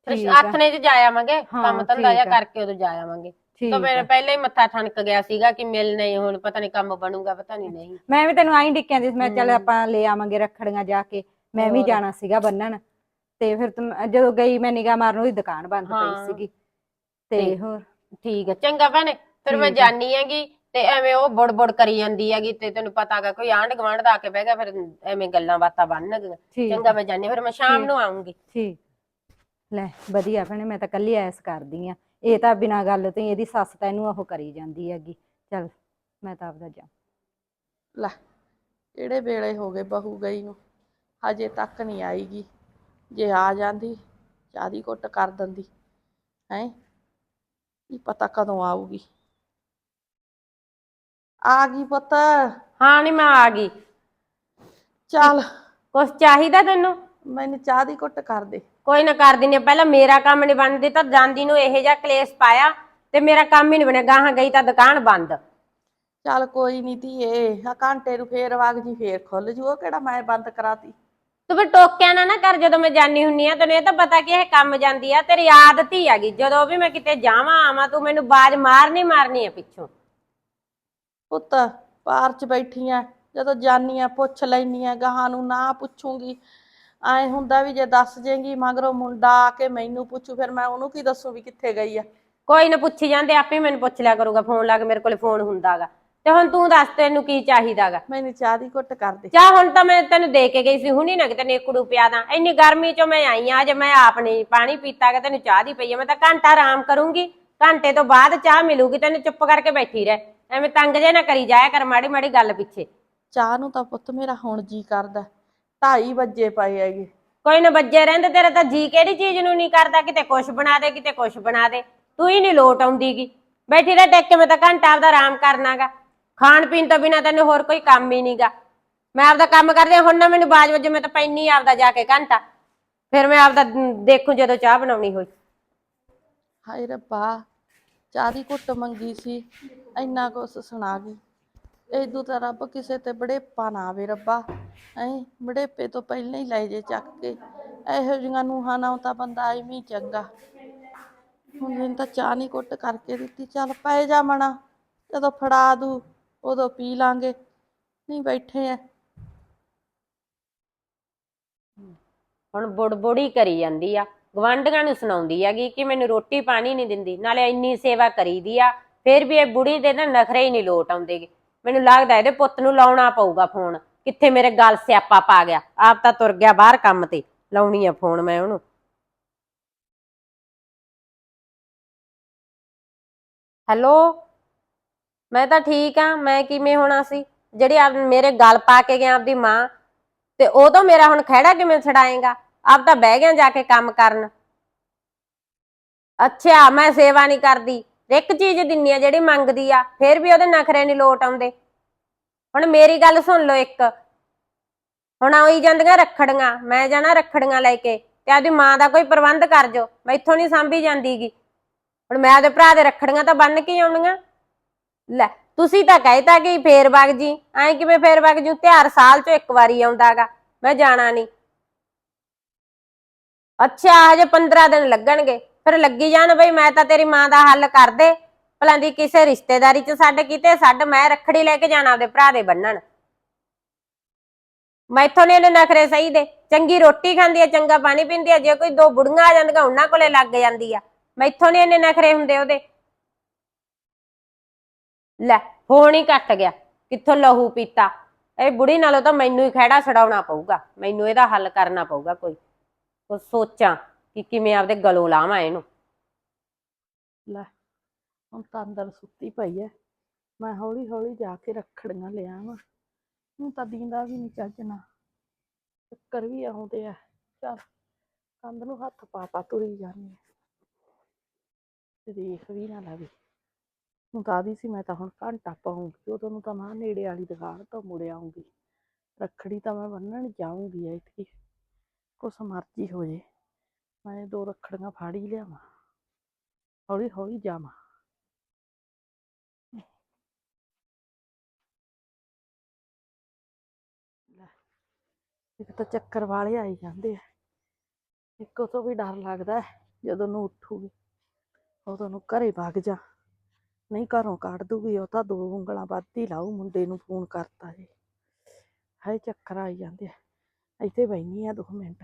ਠੀਕ ਆ। ਚ ਜਾ ਆਵਾਂਗੇ ਹਾਂ, ਕੰਮ ਧੰਦਾ ਆ। ਕਰਕੇ ਉਦੋਂ ਜਾ ਆਵਾਂਗੇ ਠੀਕ ਤਾਂ ਮੇਰੇ ਆ। ਪਹਿਲਾਂ ਹੀ ਮੱਥਾ ਠਣਕ ਗਿਆ ਸੀਗਾ ਕਿ ਮਿਲ ਨਹੀਂ ਹੁਣ ਪਤਾ ਨਹੀਂ ਕੰਮ ਬਣੂਗਾ ਪਤਾ ਨਹੀਂ ਨਹੀਂ ਮੈਂ ਵੀ ਤੈਨੂੰ ਆਈ ਡਿੱਕਿਆਂ ਦੀ ਸੀ, ਮੈਂ ਚੱਲ ਆਪਾਂ ਲੈ ਆਵਾਂਗੇ ਰੱਖੜੀਆਂ ਜਾ ਕੇ ਮੈਂ ਵੀ ਹੋਰ। ਜਾਣਾ ਸੀਗਾ ਬੰਨਣ ਤੇ ਫਿਰ ਜਦੋਂ ਗਈ ਮੈਂ ਨਿਗਾਹ ਮਾਰਨ ਉਹਦੀ ਦੁਕਾਨ ਬੰਦ ਹਾਂ। ਪਈ ਸੀਗੀ ਤੇ ਤੇ- ਹੋਰ ਠੀਕ ਹੈ ਚੰਗਾ ਭੈਣੇ ਫਿਰ ਮੈਂ ਠੀਕ ਆ। ਜਾਣੀ ਹੈਗੀ ਤੇ ਐਵੇਂ ਉਹ ਬੁੜ ਬੁੜ ਕਰੀ ਜਾਂਦੀ ਹੈਗੀ ਤੇ ਤੈਨੂੰ ਪਤਾਗਾ ਕੋਈ ਆਂਢ ਗੁਆਂਢ ਦਾ ਆ ਕੇ ਬਹਿ ਗਿਆ ਫਿਰ ਐਵੇਂ ਗੱਲਾਂ ਬਾਤਾਂ ਬਣਨ ਠੀਕ। ਚੰਗਾ ਮੈਂ ਜਾਣੀ ਫਿਰ ਮੈਂ ਸ਼ਾਮ। ਨੂੰ ਆਉਂਗੀ ਠੀਕ। ਲੈ ਵਧੀਆ ਭੈਣੇ ਮੈਂ ਤਾਂ ਕੱਲੀ ਐਸ ਕਰਦੀ ਆ ਇਹ ਤਾਂ ਬਿਨਾਂ ਗੱਲ ਤੋਂ ਹੀ ਇਹਦੀ ਸੱਸ ਤਾਂ ਇਹਨੂੰ ਉਹ ਕਰੀ ਜਾਂਦੀ ਹੈਗੀ। ਚੱਲ ਮੈਂ ਤਾਂ ਆਪਦਾ ਜਾ ਲੈ ਕਿਹੜੇ ਵੇਲੇ ਹੋ ਗਏ ਬਹੂ ਗਈ ਨੂੰ? ਹਜੇ ਤੱਕ ਨਹੀਂ ਆਈਗੀ। ਜੇ ਆ ਜਾਂਦੀ ਚਾਹ ਦੀ ਘੁੱਟ ਕਰ ਦਿੰਦੀ। ਹੈ? ਕੀ ਪਤਾ ਕਦੋਂ ਆਊਗੀ। ਆ ਗਈ ਪੁੱਤ। ਹਾਂ ਨਹੀਂ ਮੈਂ ਆ ਗਈ। ਚੱਲ। ਕੁਛ ਚਾਹੀਦਾ ਤੈਨੂੰ? ਮੈਨੂੰ ਚਾਹ ਦੀ ਘੁੱਟ ਕਰ ਦੇ। ਕੋਈ ਨਾ ਕਰ ਦਿੰਨੇ ਪਹਿਲਾਂ ਮੇਰਾ ਕੰਮ ਨਹੀਂ ਬਣਦੀ ਤਾਂ ਜਾਂਦੀ ਨੂੰ ਇਹੋ ਜਿਹਾ ਕਲੇਸ਼ ਪਾਇਆ ਤੇ ਮੇਰਾ ਕੰਮ ਹੀ ਨਹੀਂ ਬਣਿਆ। ਗਾਹਾਂ ਗਈ ਤਾਂ ਦੁਕਾਨ ਬੰਦ। ਚੱਲ ਕੋਈ ਨਹੀਂ ਧੀਏ ਆ ਘੰਟੇ ਨੂੰ ਫੇਰ ਵਗ ਜੀ ਫੇਰ ਖੁੱਲ ਜੂ। ਉਹ ਕਿਹੜਾ ਮੈਂ ਬੰਦ ਕਰਾਤੀ? ਤੂੰ ਫਿਰ ਟੋਕਿਆ ਨਾ ਨਾ ਕਰ ਜਦੋਂ ਮੈਂ ਜਾਣੀ ਹੁੰਨੀ ਆ। ਤੈਨੂੰ ਇਹ ਤਾਂ ਪਤਾ ਕਿ ਇਹ ਕੰਮ ਜਾਂਦੀ ਆ। ਤੇਰੀ ਆਦਤ ਹੀ ਹੈਗੀ ਜਦੋਂ ਵੀ ਮੈਂ ਕਿਤੇ ਜਾਵਾਂ ਆਵਾਂ ਤੂੰ ਮੈਨੂੰ ਬਾਜ਼ ਮਾਰਨੀ ਮਾਰਨੀ ਆ ਪਿੱਛੋਂ। ਪੁੱਤ ਪਾਰ ਚ ਬੈਠੀ ਆ ਜਦੋਂ ਜਾਨੀ ਆ ਪੁੱਛ ਲੈਨੀ ਆ ਗਾਹਾਂ ਨੂੰ ਨਾ ਪੁੱਛੂਗੀ। ਐ ਹੁੰਦਾ ਵੀ ਜੇ ਦੱਸ ਜੇਗੀ ਮਗਰੋਂ ਮੁੰਡਾ ਆ ਕੇ ਮੈਨੂੰ ਪੁੱਛੂ ਫਿਰ ਮੈਂ ਉਹਨੂੰ ਕੀ ਦੱਸੂ ਵੀ ਕਿੱਥੇ ਗਈ ਆ? ਕੋਈ ਨਾ ਪੁੱਛੀ ਜਾਂਦੇ ਆਪੇ ਮੈਨੂੰ ਪੁੱਛ ਲਿਆ ਕਰੂਗਾ ਫੋਨ ਲਾ ਕੇ ਮੇਰੇ ਕੋਲੇ ਫੋਨ ਹੁੰਦਾਗਾ। ਤੇ ਹੁਣ ਤੂੰ ਦੱਸ ਤੈਨੂੰ ਕੀ ਚਾਹੀਦਾਗਾ? ਮੈਨੂੰ ਚਾਹ ਦੀ ਘੁੱਟ ਕਰ ਦੇ। ਚਾਹ ਹੁਣ ਤਾਂ ਮੈਂ ਤੈਨੂੰ ਦੇ ਕੇ ਗਈ ਸੀ ਹੁਣੀ ਨਾ ਕਿਤੇ ਨੇਕੜੂ ਪਿਆ ਦਾਂ। ਇੰਨੀ ਗਰਮੀ ਚੋਂ ਮੈਂ ਆਈ ਆ ਜੇ ਮੈਂ ਆਪ ਨਹੀਂ ਪਾਣੀ ਪੀਤਾਗਾ ਤੈਨੂੰ ਚਾਹ ਦੀ ਪਈ ਆ ਮੈਂ ਤਾਂ ਘੰਟਾ ਆਰਾਮ ਕਰੂੰਗੀ। ਘੰਟੇ ਤੋਂ ਬਾਅਦ ਚਾਹ ਮਿਲੂਗੀ ਤੈਨੂੰ ਚੁੱਪ ਕਰਕੇ ਬੈਠੀ ਰਹਿ। ਐਵੇਂ ਤੰਗ ਜੇ ਨਾ ਕਰੀ ਜਾਇਆ ਕਰ ਮਾੜੀ ਮਾੜੀ ਗੱਲ ਪਿੱਛੇ। ਚਾਹ ਨੂੰ ਤਾਂ ਪੁੱਤ ਮੇਰਾ ਹੁਣ ਜੀ ਕਰਦਾ 2:30 ਵਜੇ ਪਏ ਹੈਗੇ। ਕੋਈ ਨਾ ਬੱਜੇ ਰਹਿੰਦੇ ਤੇਰਾ ਤਾਂ ਜੀ ਕਿਹੜੀ ਚੀਜ਼ ਨੂੰ ਨਹੀਂ ਕਰਦਾ ਕਿਤੇ ਕੁਛ ਬਣਾ ਦੇ ਕਿਤੇ ਕੁਛ ਬਣਾ ਦੇ। ਤੂੰ ਹੀ ਨਹੀਂ ਲੋਟ ਆਉਂਦੀਗੀ। ਬੈਠੀ ਰਹਿ ਟੇਕ ਕੇ ਮੈਂ ਤਾਂ ਘੰਟਾ ਆਪਦਾ ਆਰਾਮ ਕਰਨਾਗਾ। ਖਾਣ ਪੀਣ ਤੋਂ ਬਿਨਾ ਤੈਨੂੰ ਹੋਰ ਕੋਈ ਕੰਮ ਹੀ ਨਹੀਂਗਾ। ਮੈਂ ਆਪਦਾ ਕੰਮ ਕਰਦੀ ਹੁਣ ਨਾ ਮੈਨੂੰ ਬਾਜ ਵਜੇ ਮੈਂ ਤਾਂ ਪੈਣੀ ਆਪਦਾ ਜਾ ਕੇ ਘੰਟਾ। ਫਿਰ ਮੈਂ ਆਪਦਾ ਦੇਖੂ ਜਦੋਂ ਚਾਹ ਬਣਾਉਣੀ ਹੋਈ। ਹਾਏ ਰੱਬਾ ਚਾਹ ਦੀ ਘੁੱਟ ਮੰਗੀ ਸੀ। ਇੰਨਾ ਕੁਛ ਸੁਣਾ ਗਈ। ਇਦੋਂ ਤਾਂ ਰੱਬ ਕਿਸੇ ਤੇ ਬੜੇਪਾ ਨਾ ਆਵੇ ਰੱਬਾ। ਐ ਬੜੇਪੇ ਤੋਂ ਪਹਿਲਾਂ ਹੀ ਲੈ ਜੇ ਚੱਕ ਕੇ। ਇਹੋ ਜਿਹੀਆਂ ਨੂੰਹਾਂ ਨਾਲ ਤਾਂ ਬੰਦਾ ਐਵੇਂ ਹੀ ਚੰਗਾ। ਹੁਣ ਮੈਨੂੰ ਤਾਂ ਚਾਹ ਨਹੀਂ ਘੁੱਟ ਕਰਕੇ ਦਿੱਤੀ। ਚੱਲ ਪੈ ਜਾ ਮਣਾ, ਜਦੋਂ ਫੜਾ ਦੂ ਉਦੋਂ ਪੀ ਲਾਂਗੇ। ਨਹੀਂ ਬੈਠੇ ਆ ਹੁਣ ਬੁੜਬੁੜੀ ਕਰੀ ਜਾਂਦੀ ਆ। ਗਵਾਂਢੀਆਂ ਨੂੰ ਸੁਣਾਉਂਦੀ ਹੈਗੀ ਕਿ ਮੈਨੂੰ ਰੋਟੀ ਪਾਣੀ ਨਹੀਂ ਦਿੰਦੀ, ਨਾਲੇ ਇੰਨੀ ਸੇਵਾ ਕਰੀਦੀ ਆ। ਫੇਰ ਵੀ ਇਹ ਬੁੜੀ ਦੇ ਨਾ ਨਖਰੇ ਹੀ ਨਹੀਂ ਲੋਟ ਆਉਂਦੇਗੇ ਮੈਨੂੰ ਲੱਗਦਾ ਇਹਦੇ ਪੁੱਤ ਨੂੰ ਲਾਉਣਾ ਪਊਗਾ ਫੋਨ। ਕਿੱਥੇ ਮੇਰੇ ਗੱਲ ਸਿਆਪਾ ਪਾ ਗਿਆ। ਆਪ ਤਾਂ ਤੁਰ ਗਿਆ ਬਾਹਰ ਕੰਮ ਤੇ। ਲਾਉਣੀ ਆ ਫੋਨ ਮੈਂ ਉਹਨੂੰ। ਹੈਲੋ? ਮੈਂ ਤਾਂ ਠੀਕ ਆ। ਮੈਂ ਕਿਵੇਂ ਹੋਣਾ ਸੀ? ਜਿਹੜੀ ਆਪ ਮੇਰੇ ਗੱਲ ਪਾ ਕੇ ਗਿਆ ਆਪਦੀ ਮਾਂ, ਤੇ ਉਹ ਤੋਂ ਮੇਰਾ ਹੁਣ ਖਹਿੜਾ ਕਿਵੇਂ ਛਡਾਏਗਾ? ਆਪ ਤਾਂ ਬਹਿ ਗਿਆ ਜਾ ਕੇ ਕੰਮ ਕਰਨ। ਅੱਛਾ, ਮੈਂ ਸੇਵਾ ਨਹੀਂ ਕਰਦੀ। ਇੱਕ ਚੀਜ਼ ਦਿੰਨੀ ਆ ਜਿਹੜੀ ਮੰਗਦੀ ਆ, ਫਿਰ ਵੀ ਉਹਦੇ ਨਖਰੇ ਨਹੀਂ ਲੋਟ ਆਉਂਦੇ। ਹੁਣ ਮੇਰੀ ਗੱਲ ਸੁਣ ਲਓ ਇੱਕ। ਹੁਣ ਆਈ ਜਾਂਦੀਆਂ ਰੱਖੜੀਆਂ, ਮੈਂ ਜਾਣਾ ਰੱਖੜੀਆਂ ਲੈ ਕੇ ਤੇ ਆਪਦੀ ਮਾਂ ਦਾ ਕੋਈ ਪ੍ਰਬੰਧ ਕਰ ਜੋ, ਮੈਂ ਇੱਥੋਂ ਨਹੀਂ ਸਾਂਭੀ ਜਾਂਦੀਗੀ। ਹੁਣ ਮੈਂ ਆਪਦੇ ਭਰਾ ਦੇ ਰੱਖੜੀਆਂ ਤਾਂ ਬੰਨ ਕੇ ਹੀ ਆਉਣੀਆਂ। ਲੈ, ਤੁਸੀਂ ਤਾਂ ਕਹਿਤਾ ਕਿ ਫੇਰ ਵਗ ਜੀ, ਐਂ ਕਿਵੇਂ ਫੇਰ ਵਗ ਜੂ? ਤਿਉਹਾਰ ਸਾਲ ਚ ਇੱਕ ਵਾਰੀ ਆਉਂਦਾਗਾ, ਮੈਂ ਜਾਣਾ ਨਹੀਂ ਅੱਛਾ ਹਜੇ 15 ਦਿਨ ਲੱਗਣਗੇ ਫਿਰ ਲੱਗੀ ਜਾਣ ਬਈ ਮੈਂ ਤਾਂ ਤੇਰੀ ਮਾਂ ਦਾ ਹੱਲ ਕਰ ਦੇ। ਭਲਾਂ ਦੀ ਕਿਸੇ ਰਿਸ਼ਤੇਦਾਰੀ ਚ ਛੱਡ ਕਿਤੇ ਛੱਡ ਮੈਂ ਰੱਖੜੀ ਲੈ ਕੇ ਜਾਣਾ ਆਪਦੇ ਭਰਾ ਦੇ ਬੰਨਣ। ਮੈਥੋਂ ਨੇ ਇਹਨੇ ਨਖਰੇ ਸਹੀ ਦੇ। ਚੰਗੀ ਰੋਟੀ ਖਾਂਦੀ ਆ, ਚੰਗਾ ਪਾਣੀ ਪੀਂਦੀ ਆ, ਜੇ ਕੋਈ ਦੋ ਬੁੜੀਆਂ ਆ ਜਾਂਦੀਆਂ, ਉਹਨਾਂ ਕੋਲੇ ਲੱਗ ਜਾਂਦੀ ਆ। ਮੈਥੋਂ ਨੇ ਇਹਨੇ ਨਖਰੇ ਹੁੰਦੇ ਉਹਦੇ। ਲੈ, ਹੋਣ ਹੀ ਕੱਟ ਗਿਆ। ਕਿੱਥੋਂ ਲਹੂ ਪੀਤਾ? ਇਹ ਬੁੜੀ ਨਾਲੋਂ ਤਾਂ ਮੈਨੂੰ ਹੀ ਖਹਿੜਾ ਛਡਾਉਣਾ ਪਊਗਾ। ਮੈਨੂੰ ਇਹਦਾ ਹੱਲ ਕਰਨਾ ਪਊਗਾ ਕੋਈ। ਉਹ ਸੋਚਾਂ। ਕਿ ਕਿਵੇਂ ਆਪਦੇ ਗਲੋਂ ਲਾਵਾਂ ਇਹਨੂੰ। ਲੈ, ਹੁਣ ਤਾਂ ਅੰਦਰ ਸੁੱਤੀ ਪਈ ਐ। ਮੈਂ ਹੌਲੀ ਹੌਲੀ ਜਾ ਕੇ ਰੱਖੜੀਆਂ ਲਿਆਵਾਂ ਹੁਣ ਤਾਂ ਦੀਂਦਾ ਵੀ ਨਹੀਂ ਚੱਜਣਾ ਚੱਕਰ ਵੀ ਆਉਂਦੇ ਆ। ਚੱਲ, ਕੰਧ ਨੂੰ ਹੱਥ ਪਾ ਪਾ ਤੁਰੀ ਜਾਂਦੀ ਆ ਦੇਖ ਵੀ ਨਾ ਲਵੇ। ਹੁਣ ਤਾਂ ਆਦੀ ਸੀ ਮੈਂ ਤਾਂ ਹੁਣ ਘੰਟਾ ਪਾਉਂਗੀ। ਉਦੋਂ ਨੂੰ ਤਾਂ ਮੈਂ ਨੇੜੇ ਵਾਲੀ ਦੁਕਾਨ ਤੋਂ ਮੁੜ ਆਉਂਗੀ। ਰੱਖੜੀ ਤਾਂ ਮੈਂ ਬੰਨਣ ਜਾਊਂਗੀ ਐਤਕੀ। ਕੁਛ ਮਰਜ਼ੀ ਹੋ ਜੇ। ਮੈਂ ਦੋ ਰੱਖੜੀਆਂ ਫਾੜ ਹੀ ਲਿਆਵਾਂ। ਹੌਲੀ ਹੌਲੀ ਜਾਵਾਂ। ਇੱਕ ਤਾਂ ਚੱਕਰ ਵਾਲੇ ਆਈ ਜਾਂਦੇ ਆ। ਇੱਕ ਉਹ ਤੋਂ ਵੀ ਡਰ ਲੱਗਦਾ ਹੈ, ਜਦੋਂ ਨੂੰ ਉੱਠੂਗੀ ਉਦੋਂ ਨੂੰ ਘਰੇ ਵਗ ਜਾ। ਨਹੀਂ ਘਰੋਂ ਕੱਢ ਦੂਗੀ ਉਹ ਤਾਂ ਦੋ ਉਂਗਲਾਂ ਵੱਧ ਹੀ ਲਾਊ ਮੁੰਡੇ ਨੂੰ ਫੋਨ ਕਰਤਾ ਜੀ। ਹਾਏ ਚੱਕਰ ਆਈ ਜਾਂਦੇ ਆ। ਇੱਥੇ ਬੈਣੀ ਆ ਦੋ ਮਿੰਟ।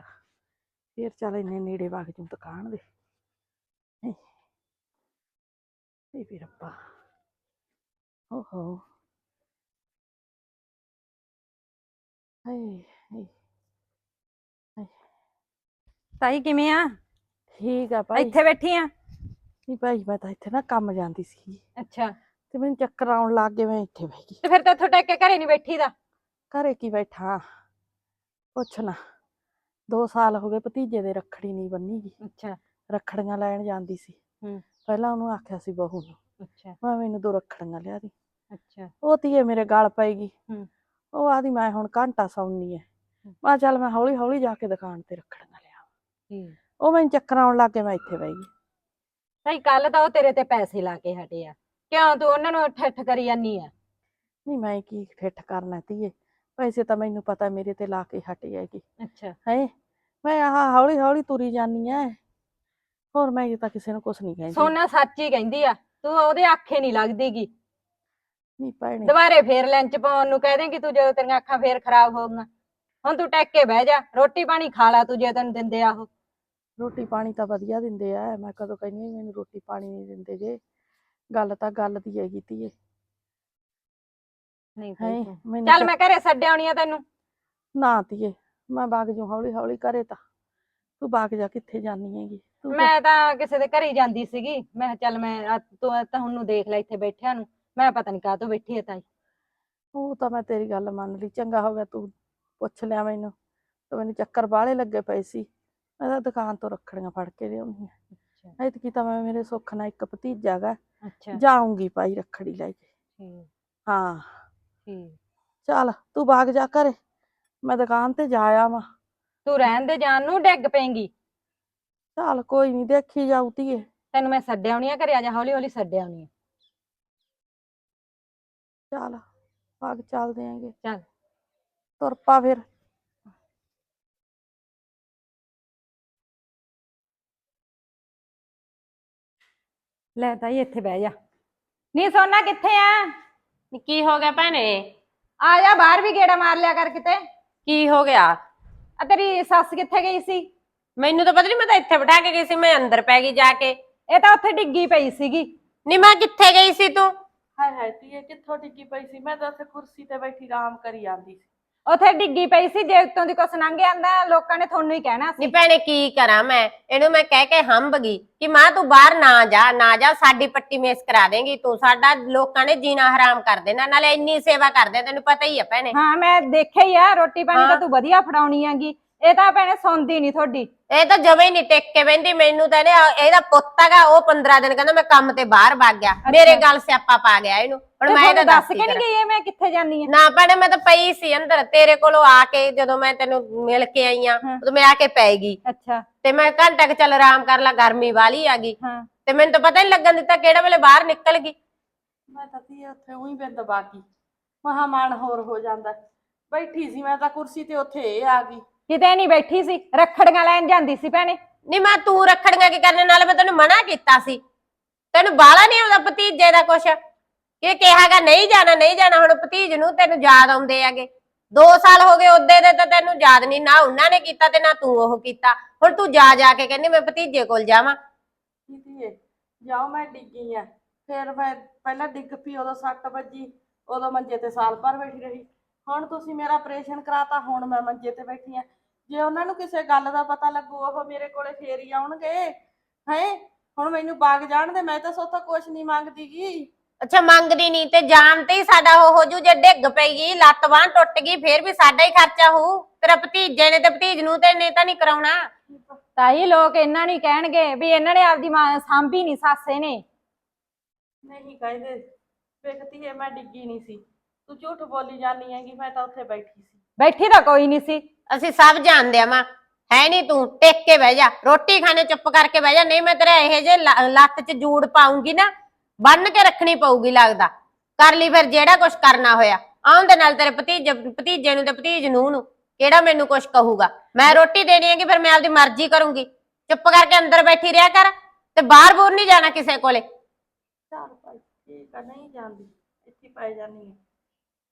ਫਿਰ ਚੱਲ ਇੰਨੇ ਨੇੜੇ ਵਗ ਜੂ ਦੁਕਾਨ ਦੇ। ਨਹੀਂ। ਇਹ ਵੀ ਰੱਬਾ। ਓਹੋ। ਹਾਏ ਹਾਏ। ਤਾਈ ਕਿਵੇਂ ਆ? ਠੀਕ ਆ ਭਾਈ। ਇੱਥੇ ਬੈਠੀ ਆ? ਨਹੀਂ ਭਾਈ ਮੈਂ ਤਾਂ ਇੱਥੇ ਨਾ ਕੰਮ ਜਾਂਦੀ ਸੀ। ਅੱਛਾ। ਤੇ ਮੈਨੂੰ ਚੱਕਰ ਆਉਣ ਲੱਗ ਗਏ ਮੈਂ ਇੱਥੇ ਬਹਿ ਗਈ। ਤੇ ਫਿਰ ਤਾਂ ਤੁਹਾਡੇ ਕੇ ਘਰੇ ਨਹੀਂ ਬੈਠੀ ਦਾ ਘਰੇ ਕੀ ਬੈਠਾ? ਪੁੱਛ ਨਾ। ਦੋ ਸਾਲ ਹੋ ਗਏ ਭਤੀਜੇ ਦੇ ਰੱਖੜੀ ਨਹੀਂ ਬੰਨੀ ਗੀ। ਅੱਛਾ। ਰੱਖੜੀਆਂ ਲੈਣ ਜਾਂਦੀ ਸੀ। ਹੂੰ। ਪਹਿਲਾਂ ਉਹਨੂੰ ਆਖਿਆ ਸੀ ਬਹੂ ਨੂੰ ਅੱਛਾ। ਮੈਂ ਮੈਨੂੰ ਦੋ ਰੱਖੜੀਆਂ ਲਿਆ ਦੀ। ਅੱਛਾ। ਉਹ ਧੀਏ ਮੇਰੇ ਗਲ ਪਏਗੀ ਹੂੰ। ਉਹ ਆਦੀ ਮੈਂ ਹੁਣ ਘੰਟਾ ਸੌਣੀ ਐ। ਮੈਂ ਚੱਲ ਮੈਂ ਹੌਲੀ ਹੌਲੀ ਜਾ ਕੇ ਦੁਕਾਨ ਤੇ ਰੱਖੜੀਆਂ ਲਿਆ ਠੀਕ ਉਹ ਮੈਨੂੰ ਚੱਕਰ ਆਉਣ ਲੱਗ ਗਏ ਮੈਂ ਇੱਥੇ ਬਹਿ ਗਈ। ਤਾਈ ਕੱਲ ਤਾਂ ਉਹ ਤੇਰੇ ਤੇ ਪੈਸੇ ਲਾ ਕੇ ਹਟੇ ਆ। ਕਿਉਂ ਤੂੰ ਉਹਨਾਂ ਨੂੰ ਠੱਠ ਕਰੀ ਜਾਨੀ ਆ ਨਹੀਂ ਮੈਂ ਕੀ ਠਿੱਠ ਕਰਨਾ ਧੀਏ? ਪੈਸੇ ਤਾਂ ਮੈਨੂੰ ਪਤਾ ਮੇਰੇ ਤੇ ਲਾ ਕੇ ਹਟੇ ਹੈਗੀ। ਅੱਛਾ। ਹੈ? ਮੈਂ ਆਹ ਹੌਲੀ ਹੌਲੀ ਤੁਰੀ ਜਾਨੀ ਐ ਹੋਰ ਮੈਂ ਤਾਂ ਕਿਸੇ ਨੂੰ ਕੁਛ ਨਹੀਂ ਕਹਿੰਦੀ। ਸੋਨਾ ਸੱਚ ਹੀ ਕਹਿੰਦੀ ਆ। ਤੂੰ ਉਹਦੇ ਆਖੇ ਨਹੀਂ ਲੱਗਦੀਗੀ। ਨਹੀਂ ਭੈਣੇ। ਦੁਬਾਰੇ ਫੇਰ ਲੰਚ ਪਾਉਣ ਨੂੰ ਕਹਿ ਦੇਂਗੀ ਤੂੰ ਜਦੋਂ ਤੇਰੀਆਂ ਅੱਖਾਂ ਫੇਰ ਖਰਾਬ ਹੋ ਗਈਆਂ ਹੁਣ ਤੂੰ ਟੈਕ ਕੇ ਬਹਿ ਜਾ। ਰੋਟੀ ਪਾਣੀ ਖਾ ਲਾ ਤੂੰ ਜੇ ਤੈਨੂੰ ਦਿੰਦੇ ਆ ਉਹ। ਰੋਟੀ ਪਾਣੀ ਤਾਂ ਵਧੀਆ ਦਿੰਦੇ ਆ। ਮੈਂ ਕਦੋਂ ਕਹਿੰਦੀ ਮੈਨੂੰ ਰੋਟੀ ਪਾਣੀ ਨਹੀਂ ਦਿੰਦੇ ਗੇ ਗੱਲ ਤਾਂ ਗੱਲ ਦੀ ਹੈਗੀ ਧੀਏ। ਨਹੀਂ ਹੈ ਮੈਨੂੰ ਚੱਲ ਤਾਂ- ਮੈਂ ਘਰੇ ਛੱਡ ਆਉਣੀ ਆ ਤੈਨੂੰ। ਨਾ ਧੀਏ ਮੈਂ ਬਾਗ ਜੂ ਹੌਲੀ ਹੌਲੀ ਕਰੇ ਤਾਂ। ਤੂੰ ਬਾਗ ਜਾ ਕਿੱਥੇ ਜਾਨੀ ਹੈਗੀ? ਤੂੰ ਤਾਂ- ਮੈਂ ਤਾਂ ਕਿਸੇ ਦੇ ਘਰੇ ਹੀ ਜਾਂਦੀ ਸੀਗੀ। ਮੈਂ ਕਿਹਾ ਚੱਲ ਮੈਂ ਆ ਤੂੰ ਤਾਂ ਉਹਨੂੰ ਦੇਖ ਲੈ ਇੱਥੇ ਬੈਠਿਆ ਨੂੰ। ਮੈਂ ਪਤਾ ਨਹੀਂ ਕਾਹ ਤੋਂ ਬੈਠੀ ਹੈ। ਤਾਈ ਉਹ ਤਾਂ ਮੈਂ ਤੇਰੀ ਗੱਲ ਮੰਨ ਲਈ। ਚੰਗਾ ਹੋ ਗਿਆ ਤੂੰ ਪੁੱਛ ਲਿਆ ਮੈਨੂੰ। ਤੇ ਮੈਨੂੰ ਚੱਕਰ ਬਾਹਲੇ ਲੱਗੇ ਪਏ ਸੀ। ਮੈਂ ਤਾਂ ਦੁਕਾਨ ਤੋਂ ਰੱਖੜੀਆਂ ਫੜ ਕੇ ਲਿਆਉਣੀ ਆ ਐਤਕੀ ਤਾਂ ਮੈਂ ਮੇਰੇ ਸੁੱਖ ਨਾਲ ਇੱਕ ਭਤੀਜਾ ਗਾ। ਅੱਛਾ। ਜਾਊਂਗੀ ਭਾਈ ਰੱਖੜੀ ਲੈ ਕੇ। ਠੀਕ। ਹਾਂ। ਠੀਕ ਚੱਲ ਤੂੰ ਬਾਗ ਜਾ ਘਰੇ। ਮੈਂ ਦੁਕਾਨ ਤੇ ਜਾ ਆਵਾਂ। ਤੂੰ ਰਹਿਣ ਦੇ ਜਾਨ ਨੂੰ ਡਿੱਗ ਪਏਂਗੀ। ਚੱਲ ਕੋਈ ਨਹੀਂ ਦੇਖੀ ਜਾਊ ਧੀਏ। ਤੈਨੂੰ ਮੈਂ ਛੱਡਿਆ ਆਉਣੀ ਆ ਘਰੇ ਆ ਜਾ ਹੌਲੀ ਹੌਲੀ ਛੱਡਿਆ ਆਉਣੀ ਆ। ਚੱਲ ਬਾਗ ਚੱਲਦੇ ਆਂਗੇ। ਚੱਲ। ਤੁਰ ਪਾ ਫਿਰ। ਲੈ ਤਾਈ ਇੱਥੇ ਬਹਿ ਜਾ। ਨੀ ਸੋਨਾ ਕਿੱਥੇ ਆ? ਨੀ ਕੀ ਹੋ ਗਿਆ ਭੈਣੇ? ਆ ਜਾ ਬਾਹਰ ਵੀ ਗੇੜਾ ਮਾਰ ਲਿਆ ਕਰ ਕਿਤੇ। ਕੀ ਹੋ ਗਿਆ? ਆ ਤੇਰੀ ਸੱਸ ਕਿੱਥੇ ਗਈ ਸੀ? ਮੈਨੂੰ ਤਾਂ ਪਤਾ ਨਹੀਂ ਮੈਂ ਤਾਂ ਇੱਥੇ ਬਿਠਾ ਕੇ ਗਈ ਸੀ ਮੈਂ ਅੰਦਰ ਪੈ ਗਈ ਜਾ ਕੇ। ਇਹ ਤਾਂ ਉੱਥੇ ਡਿੱਗੀ ਪਈ ਸੀਗੀ। ਨੀ ਮੈਂ ਕਿੱਥੇ ਗਈ ਸੀ ਤੂੰ? ਹਾਏ ਹਾਏ ਧੀਏ ਕਿੱਥੋਂ ਟਿੱਕੀ ਪਈ ਸੀ? ਮੈਂ ਤਾਂ ਉੱਥੇ ਕੁਰਸੀ ਤੇ ਬੈਠੀ ਆਰਾਮ ਕਰੀ ਜਾਂਦੀ ਸੀ। ਉੱਥੇ ਡਿੱਗੀ ਪਈ ਸੀ ਜੇ ਉੱਤੋਂ ਦੀ ਕੁਛ ਲੰਘ ਜਾਂਦਾ ਲੋਕਾਂ ਨੇ ਤੁਹਾਨੂੰ ਹੀ ਕਹਿਣਾ ਨੀ ਸੀ ਭੈਣੇ ਕੀ ਕਰਾਂ ਮੈਂ? ਇਹਨੂੰ ਮੈਂ ਕਹਿ ਕੇ ਹੰਬ ਗਈ ਕਿ ਮਾਂ ਤੂੰ ਬਾਹਰ ਨਾ ਜਾ ਨਾ ਜਾ ਸਾਡੀ ਪੱਟੀ ਮੇਸ ਕਰਾ ਦੇਂਗੀ ਤੂੰ। ਸਾਡਾ ਲੋਕਾਂ ਨੇ ਜੀਣਾ ਹਰਾਮ ਕਰ ਦੇਣਾ ਨਾਲੇ ਇੰਨੀ ਸੇਵਾ ਕਰਦੇ ਤੈਨੂੰ ਪਤਾ ਹੀ ਆ ਭੈਣੇ। ਹਾਂ ਮੈਂ ਦੇਖਿਆ ਹੀ ਆ ਰੋਟੀ ਪਾਣੀ ਤਾਂ। ਤੂੰ ਵਧੀਆ ਫੜਾਉਣੀ ਆਂਗੀ ਇਹ ਤਾਂ ਭੈਣੇ ਸੌਂਦੀ ਨਹੀਂ ਤੁਹਾਡੀ। ਇਹ ਤਾਂ ਜਮੇ ਨਹੀਂ ਟਿਕ ਕੇ ਬਹਿੰਦੀ ਮੈਨੂੰ ਤਾਂ ਇਹਨੇ ਇਹਦਾ ਪੁੱਤ ਹੈਗਾ ਉਹ 15 ਦਿਨ ਕਹਿੰਦਾ ਮੈਂ ਕੰਮ ਤੇ ਬਾਹਰ ਭੱਗ ਗਿਆ। ਮੇਰੇ ਗੱਲ ਸਿਆਪਾ ਪਾ ਗਿਆ ਇਹਨੂੰ। ਹੁਣ ਤੇ ਮੈਂ ਇਹਦਾ ਦੱਸ ਕੇ ਨਹੀਂ ਗਈ ਇਹ ਮੈਂ ਕਿੱਥੇ ਜਾਨੀ ਆ? ਨਾ ਭੈਣੇ ਮੈਂ ਤਾਂ ਪਈ ਸੀ ਅੰਦਰ ਤੇਰੇ ਕੋਲੋਂ ਆ ਕੇ ਜਦੋਂ ਮੈਂ ਤੈਨੂੰ ਮਿਲ ਕੇ ਆਈ ਆ। ਉਦੋਂ ਮੈਂ ਆ ਕੇ ਪੈ ਗਈ। ਅੱਛਾ। ਤੇ ਮੈਂ ਘੰਟਾ ਕੁ ਚੱਲ ਆਰਾਮ ਕਰ ਲਾ ਗਰਮੀ ਵਾਲੀ ਆ ਗਈ। ਤੇ ਮੈਨੂੰ ਤਾਂ ਪਤਾ ਹੀ ਲੱਗਣ ਦਿੱਤਾ ਕਿਹੜੇ ਵੇਲੇ ਬਾਹਰ ਨਿਕਲ ਗਈ। ਮੈਂ ਤਾਂ ਧੀਏ ਉੱਥੇ ਉਹੀ ਬਿੰਦ ਬਾਗੀ। ਮਹਾ ਮਨ ਹੋਰ ਹੋ ਜਾਂਦਾ। ਬੈਠੀ ਸੀ ਮੈਂ ਤਾਂ ਕੁਰਸੀ ਤੇ ਉੱਥੇ ਇਹ ਆ ਗਈ। ਕਿਤੇ ਨਹੀਂ ਬੈਠੀ ਸੀ ਰੱਖੜੀਆਂ ਲੈਣ ਜਾਂਦੀ ਸੀ ਭੈਣੇ। ਨਹੀਂ ਮੈਂ ਤੂੰ ਰੱਖੜੀਆਂ ਕੀ ਕਰਨ? ਨਾਲ ਮੈਂ ਤੈਨੂੰ ਮਨਾ ਕੀਤਾ ਸੀ। ਤੈਨੂੰ ਬਾਲਾ ਨਹੀਂ ਆਉਂਦਾ ਭਤੀਜੇ ਦਾ ਕੁਛ? ਇਹ ਕਿਹਾਗਾ ਨਹੀਂ ਜਾਣਾ ਨਹੀਂ ਜਾਣਾ ਹੁਣ ਭਤੀਜ ਨੂੰ ਤੈਨੂੰ ਯਾਦ ਆਉਂਦੇ ਹੈਗੇ 2 ਸਾਲ ਹੋ ਗਏ ਉਹਦੇ ਦੇ ਤਾਂ ਤੈਨੂੰ ਯਾਦ ਨਹੀਂ ਨਾ ਉਹਨਾਂ ਨੇ ਕੀਤਾ ਤੇ ਨਾ ਤੂੰ ਉਹ ਕੀਤਾ। ਹੁਣ ਤੂੰ ਜਾ ਜਾ ਕੇ ਕਹਿੰਦੀ ਮੈਂ ਭਤੀਜੇ ਕੋਲ ਜਾਵਾਂ। ਕੀ ਧੀਏ ਜਾਓ ਮੈਂ ਡਿੱਗੀ ਆ। ਫਿਰ ਮੈਂ ਪਹਿਲਾਂ ਡਿੱਗ ਪਈ ਉਦੋਂ ਸੱਟ ਵੱਜੀ ਉਦੋਂ ਮੰਜੇ ਤੇ ਸਾਲ ਭਰ ਬੈਠੀ ਰਹੀ। ਹੁਣ ਤੁਸੀਂ ਮੇਰਾ ਆਪਰੇਸ਼ਨ ਕਰਾਤਾ ਹੁਣ ਮੈਂ ਮੰਜੇ ਤੇ ਬੈਠੀ ਆ। ਜੇ ਉਹਨਾਂ ਨੂੰ ਕਿਸੇ ਗੱਲ ਦਾ ਪਤਾ ਲੱਗੂ ਉਹ ਮੇਰੇ ਕੋਲੇ ਫੇਰ ਹੀ ਆਉਣਗੇ। ਹੈ? ਹੁਣ ਮੈਨੂੰ ਬਾਗ ਜਾਣ ਦੇ ਮੈਂ ਤਾਂ ਸੋਥਾ ਕੁਛ ਨਹੀਂ ਮੰਗਦੀਗੀ। ਅੱਛਾ ਮੰਗਦੀ ਨਹੀਂ ਤੇ ਜਾਣ ਤੇ ਹੀ ਸਾਡਾ ਉਹ ਹੋ ਜੂ ਜੇ ਡਿੱਗ ਪਈਗੀ ਲੱਤ ਬਾਂਹ ਟੁੱਟ ਗਈ ਫੇਰ ਵੀ ਸਾਡਾ ਹੀ ਖਰਚਾ ਹੋਊ। ਤੇਰਾ ਭਤੀਜੇ ਨੇ ਤੇ ਭਤੀਜ ਨੂੰ ਤੇ ਨੇ ਤਾਂ ਨਹੀਂ ਕਰਾਉਣਾ। ਤਾਈ ਲੋਕ ਇਹਨਾਂ ਨੂੰ ਹੀ ਕਹਿਣਗੇ ਵੀ ਇਹਨਾਂ ਨੇ ਆਪਦੀ ਮਾਂ ਸਾਂਭੀ ਨਹੀਂ ਸਾਸੇ ਨੇ ਨਹੀਂ ਕਹਿੰਦੇ। ਵੇਖਤੀ ਹੈ ਮੈਂ ਡਿੱਗੀ ਨਹੀਂ ਸੀ। ਤੂੰ ਝੂਠ ਬੋਲੀ ਜਾਨੀ ਹੈਗੀ ਮੈਂ ਤਾਂ ਉੱਥੇ ਬੈਠੀ ਸੀ। ਬੈਠੀ ਤਾਂ ਕੋਈ ਨਹੀਂ ਸੀ। ਅਸੀਂ ਸਭ ਜਾਣਦੇ ਆ ਮਾਂ। ਹੈ ਨਹੀਂ ਤੂੰ ਟਿਕ ਕੇ ਬਹਿ ਜਾ। ਰੋਟੀ ਖਾਣੇ ਚੁੱਪ ਕਰਕੇ ਬਹਿ ਜਾ। ਨਹੀਂ ਮੈਂ ਤੇਰੇ ਇਹੋ ਜੇ ਲੱਤ 'ਚ ਜੂੜ ਪਾਉਂਗੀ ਨਾ ਬੰਨ ਕੇ ਰੱਖਣੀ ਪਊਗੀ ਲੱਗਦਾ। ਕਰ ਲਈ ਫਿਰ ਜਿਹੜਾ ਕੁਝ ਕਰਨਾ ਹੋਇਆ। ਆਉਣ ਦੇ ਨਾਲ ਤੇਰੇ ਭਤੀਜੇ ਭਤੀਜੇ ਨੂੰ ਤੇ ਭਤੀਜ ਨੂੰ ਨੂੰ ਕਿਹੜਾ ਮੈਨੂੰ ਕੁਝ ਕਹੂਗਾ? ਮੈਂ ਰੋਟੀ ਦੇਣੀ ਹੈਗੀ ਫਿਰ ਮੈਂ ਆਪਦੀ ਮਰਜ਼ੀ ਕਰੂੰਗੀ। ਚੁੱਪ ਕਰਕੇ ਅੰਦਰ ਬੈਠੀ ਰਿਹਾ ਕਰ ਤੇ ਬਾਹਰ ਬੂਰ ਨਹੀਂ ਜਾਣਾ ਕਿਸੇ ਕੋਲੇ। ਚੱਲ ਭਾਈ ਠੀਕ ਆ ਨਹੀਂ ਜਾਂਦੀ। ਇੱਥੇ ਪੈ ਜਾਨੀ ਹੈ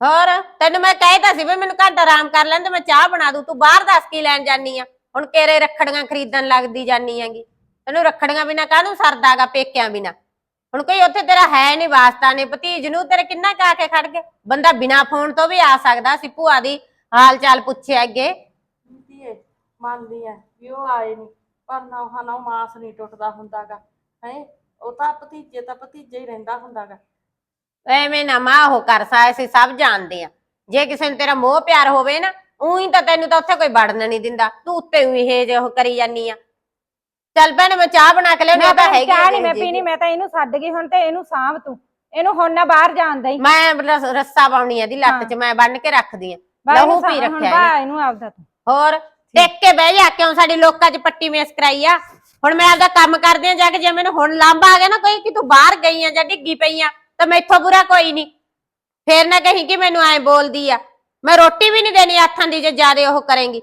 ਹੋਰ, ਤੈਨੂੰ ਮੈਂ ਕਹਿਤਾ ਸੀ ਵੀ ਮੈਨੂੰ ਘੰਟਾ ਆਰਾਮ ਕਰ ਲੈਣ ਤੇ ਮੈਂ ਚਾਹ ਬਣਾ ਦੂੰ, ਤੂੰ ਬਾਹਰ ਦੱਸ ਕੀ ਲੈਣ ਜਾਨੀ ਆ? ਹੁਣ ਕੇਰੇ ਰੱਖੜੀਆਂ ਖਰੀਦਣ ਲੱਗਦੀ ਜਾਨੀ ਆਂਗੀ ਤੈਨੂੰ ਰੱਖੜੀਆਂ ਬਿਨਾ ਕਾਹਨੂੰ ਸਰਦਾਗਾ ਪੇਕਿਆਂ ਬਿਨਾ? ਹੁਣ ਕੋਈ ਉੱਥੇ ਤੇਰਾ ਹੈ ਨਹੀਂ ਵਾਸਤਾ ਨੇ, ਭਤੀਜ ਨੂੰ ਤੇਰੇ ਕਿੰਨਾ ਕਾ ਕੇ ਖੜ ਗਏ? ਬੰਦਾ ਬਿਨਾ ਫੋਨ ਤੋਂ ਵੀ ਆ ਸਕਦਾ ਸੀ ਭੂਆ ਦੀ ਹਾਲ ਚਾਲ ਪੁੱਛਿਆ ਅੱਗੇ। ਧੀਏ ਮੰਨਦੀ ਐ ਵੀ ਉਹ ਆਏ ਨਹੀਂ ਪਰ ਨਾ ਨਾ ਮਾਸ ਨਹੀਂ ਟੁੱਟਦਾ ਹੁੰਦਾਗਾ, ਹੈ? ਉਹ ਤਾਂ ਭਤੀਜੇ ਤਾਂ ਭਤੀਜੇ ਹੀ ਰਹਿੰਦਾ ਹੁੰਦਾਗਾ। ਐਵੇਂ ਨਾ ਮਾਂ ਉਹ ਕਰ ਸਾ ਅਸੀਂ ਸਭ ਜਾਣਦੇ ਆ। ਜੇ ਕਿਸੇ ਨੂੰ ਤੇਰਾ ਮੋਹ ਪਿਆਰ ਹੋਵੇ ਨਾ ਉਹੀ ਤਾਂ ਤੈਨੂੰ ਤਾਂ ਉੱਥੇ ਕੋਈ ਵੜਨ ਨਹੀਂ ਦਿੰਦਾ। ਤੂੰ ਉੱਤੇ ਵੀ ਇਹ ਜੇ ਉਹ ਕਰੀ ਜਾਨੀ ਆ। ਚੱਲ ਭੈਣੇ ਮੈਂ ਚਾਹ ਬਣਾ ਕੇ ਲਿਆਉਣੀ ਮੈਂ ਤਾਂ ਹੈਗੀ ਚਾਹ ਨਹੀਂ ਮੈਂ। ਪੀਣੀ ਮੈਂ ਤਾਂ ਇਹਨੂੰ ਛੱਡ ਗਈ ਹੁਣ ਤੇ ਇਹਨੂੰ ਸਾਂਭ ਤੂੰ। ਇਹਨੂੰ ਹੁਣ ਨਾ ਬਾਹਰ ਜਾਣ ਦੇਈ। ਮੈਂ ਰਸ- ਰੱਸਾ ਪਾਉਣੀ ਆ ਦੀ ਲੱਤ 'ਚ ਮੈਂ ਬੰਨ ਕੇ ਰੱਖਦੀ ਆ। ਲਹੂ ਪੀ ਰੱਖਿਆ ਬਾ ਇਹਨੂੰ। ਆਪਦਾ ਤੂੰ। ਹੋਰ ਟਿਕ ਕੇ ਬਹਿ ਜਾ ਕਿਉਂ ਸਾਡੀ ਲੋਕਾਂ 'ਚ ਪੱਟੀ ਮੇਸ ਕਰਾਈ ਆ? ਹੁਣ ਮੈਂ ਆਪਦਾ ਕੰਮ ਕਰਦੀ ਆ ਜਾ ਕੇ ਜੇ ਮੈਨੂੰ ਹੁਣ ਲਾਂਬਾ ਆ ਗਿਆ ਨਾ ਕੋਈ ਕਿ ਤੂੰ ਬਾਹਰ ਗਈ ਆ ਜਾਂ ਡਿੱਗੀ ਪਈ ਆ? ਤਾਂ ਮੈਥੋਂ ਬੁਰਾ ਕੋਈ ਨਹੀਂ। ਫੇਰ ਨਾ ਕਹੀਂ ਕਿ ਮੈਨੂੰ ਐ ਬੋਲਦੀ ਆ, ਮੈਂ ਰੋਟੀ ਵੀ ਨਹੀਂ ਦੇਣੀ ਹੱਥਾਂ ਦੀ ਜੇ ਜ਼ਿਆਦੇ ਉਹ ਕਰੇਂਗੀ।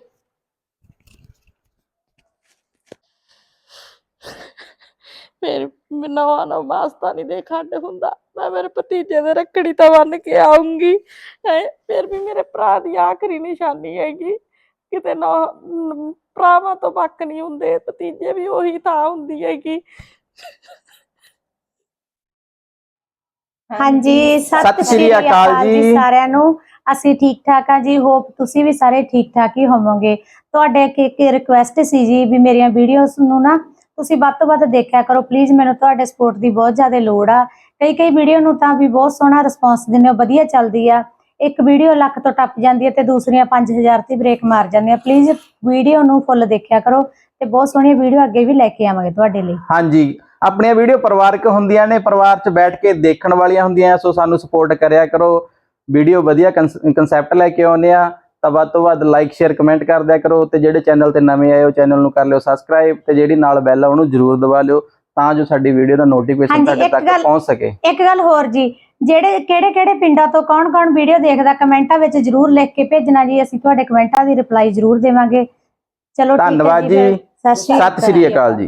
ਮੇਰੇ ਨਵਾਂ ਨਵਾਂ ਵਾਸਤਾ ਨਹੀਂ ਦੇ ਖੱਡ ਹੁੰਦਾ। ਮੈਂ ਮੇਰੇ ਭਤੀਜੇ ਦੇ ਰੱਖੜੀ ਤਾਂ ਬੰਨ ਕੇ ਆਉਂਗੀ ਫਿਰ ਵੀ ਮੇਰੇ ਭਰਾ ਦੀ ਆਖਰੀ ਨਿਸ਼ਾਨੀ ਹੈਗੀ। ਕਿਤੇ ਨਾ ਭਰਾਵਾਂ ਤੋਂ ਬੱਕ ਨਹੀਂ ਹੁੰਦੇ। ਭਤੀਜੇ ਵੀ ਉਹੀ ਥਾਂ ਹੁੰਦੀ ਹੈਗੀ। ਹਾਂਜੀ ਸਤਿ ਸ਼੍ਰੀ ਅਕਾਲ ਜੀ। ਸਾਰਿਆਂ ਨੂੰ। ਅਸੀਂ ਠੀਕ ਠਾਕ ਆ ਜੀ। ਹੋਪ ਤੁਸੀਂ ਵੀ ਸਾਰੇ ਠੀਕ ਠਾਕ ਹੀ ਹੋਵੋਗੇ। ਤੁਹਾਡੇ ਇੱਕ ਇੱਕ ਰਿਕੁਐਸਟ ਸੀ ਜੀ ਵੀ ਮੇਰੀਆਂ ਵੀਡੀਓਜ਼ ਨੂੰ ਨਾ ਤੁਸੀਂ ਵੱਧ ਤੋਂ ਵੱਧ ਦੇਖਿਆ ਕਰੋ। ਪਲੀਜ਼ ਮੈਨੂੰ ਤੁਹਾਡੇ ਸਪੋਰਟ ਦੀ ਬਹੁਤ ਜ਼ਿਆਦਾ ਲੋੜ ਆ। ਕਈ ਕਈ ਵੀਡੀਓ ਨੂੰ ਤਾਂ ਵੀ ਬਹੁਤ ਸੋਹਣਾ ਰਿਸਪੌਂਸ ਦਿੰਦੇ ਹੋ ਵਧੀਆ ਚੱਲਦੀ ਆ। ਇੱਕ ਵੀਡੀਓ ਲੱਖ ਤੋਂ ਟੱਪ ਜਾਂਦੀ ਹੈ ਤੇ ਦੂਸਰੀਆਂ 5000 ਤੇ ਬ੍ਰੇਕ ਮਾਰ ਜਾਂਦੀਆਂ ਪਲੀਜ਼ ਵੀਡੀਓ ਨੂੰ ਫੁੱਲ ਦੇਖਿਆ ਕਰੋ ਤੇ ਬਹੁਤ ਸੋਹਣੀਆਂ ਵੀਡੀਓ ਅੱਗੇ ਵੀ ਲੈ ਕੇ ਆਵਾਂਗੇ ਤੁਹਾਡੇ ਲਈ। ਹਾਂਜੀ। ਆਪਣੀਆਂ ਵੀਡੀਓ ਪਰਿਵਾਰਕ ਹੁੰਦੀਆਂ ਨੇ ਪਰਿਵਾਰ 'ਚ ਬੈਠ ਕੇ ਦੇਖਣ ਵਾਲੀਆਂ ਹੁੰਦੀਆਂ ਸੋ ਸਾਨੂੰ ਸਪੋਰਟ ਕਰਿਆ ਕਰੋ ਵੀਡੀਓ ਵਧੀਆ ਕਨਸੈਪਟ ਲੈ ਕੇ ਆਉਂਦੇ ਆ ਤਾਂ ਵੱਧ ਤੋਂ ਵੱਧ ਲਾਈਕ ਸ਼ੇਅਰ ਕਮੈਂਟ ਕਰ ਦਿਆ ਕਰੋ ਤੇ ਜਿਹੜੇ ਚੈਨਲ ਤੇ ਨਵੇਂ ਆਏ ਹੋ ਚੈਨਲ ਨੂੰ ਕਰ ਲਿਓ ਸਬਸਕ੍ਰਾਈਬ ਤੇ ਜਿਹੜੀ ਨਾਲ ਬੈਲ ਆ ਉਹਨੂੰ ਜ਼ਰੂਰ ਦਬਾ ਲਿਓ ਤਾਂ ਜੋ ਸਾਡੀ ਵੀਡੀਓ ਦਾ ਨੋਟੀਫਿਕੇਸ਼ਨ ਤੁਹਾਡੇ ਤੱਕ ਪਹੁੰਚ ਸਕੇ ਇੱਕ ਗੱਲ ਹੋਰ ਜੀ ਜਿਹੜੇ ਕਿਹੜੇ ਕਿਹੜੇ ਪਿੰਡਾਂ ਤੋਂ ਕੌਣ ਕੌਣ ਵੀਡੀਓ ਦੇਖਦਾ ਕਮੈਂਟਾਂ ਵਿੱਚ ਜਰੂਰ ਲਿਖ ਕੇ ਭੇਜਣਾ ਜੀ ਅਸੀਂ ਤੁਹਾਡੇ ਕਮੈਂਟਾਂ ਦੀ ਰਿਪਲਾਈ ਜਰੂਰ ਦੇਵਾਂਗੇ ਚਲੋ ਠੀਕ ਹੈ ਧੰਨਵਾਦ। ਜੀ। ਸਤਿ ਸ੍ਰੀ ਅਕਾਲ ਜੀ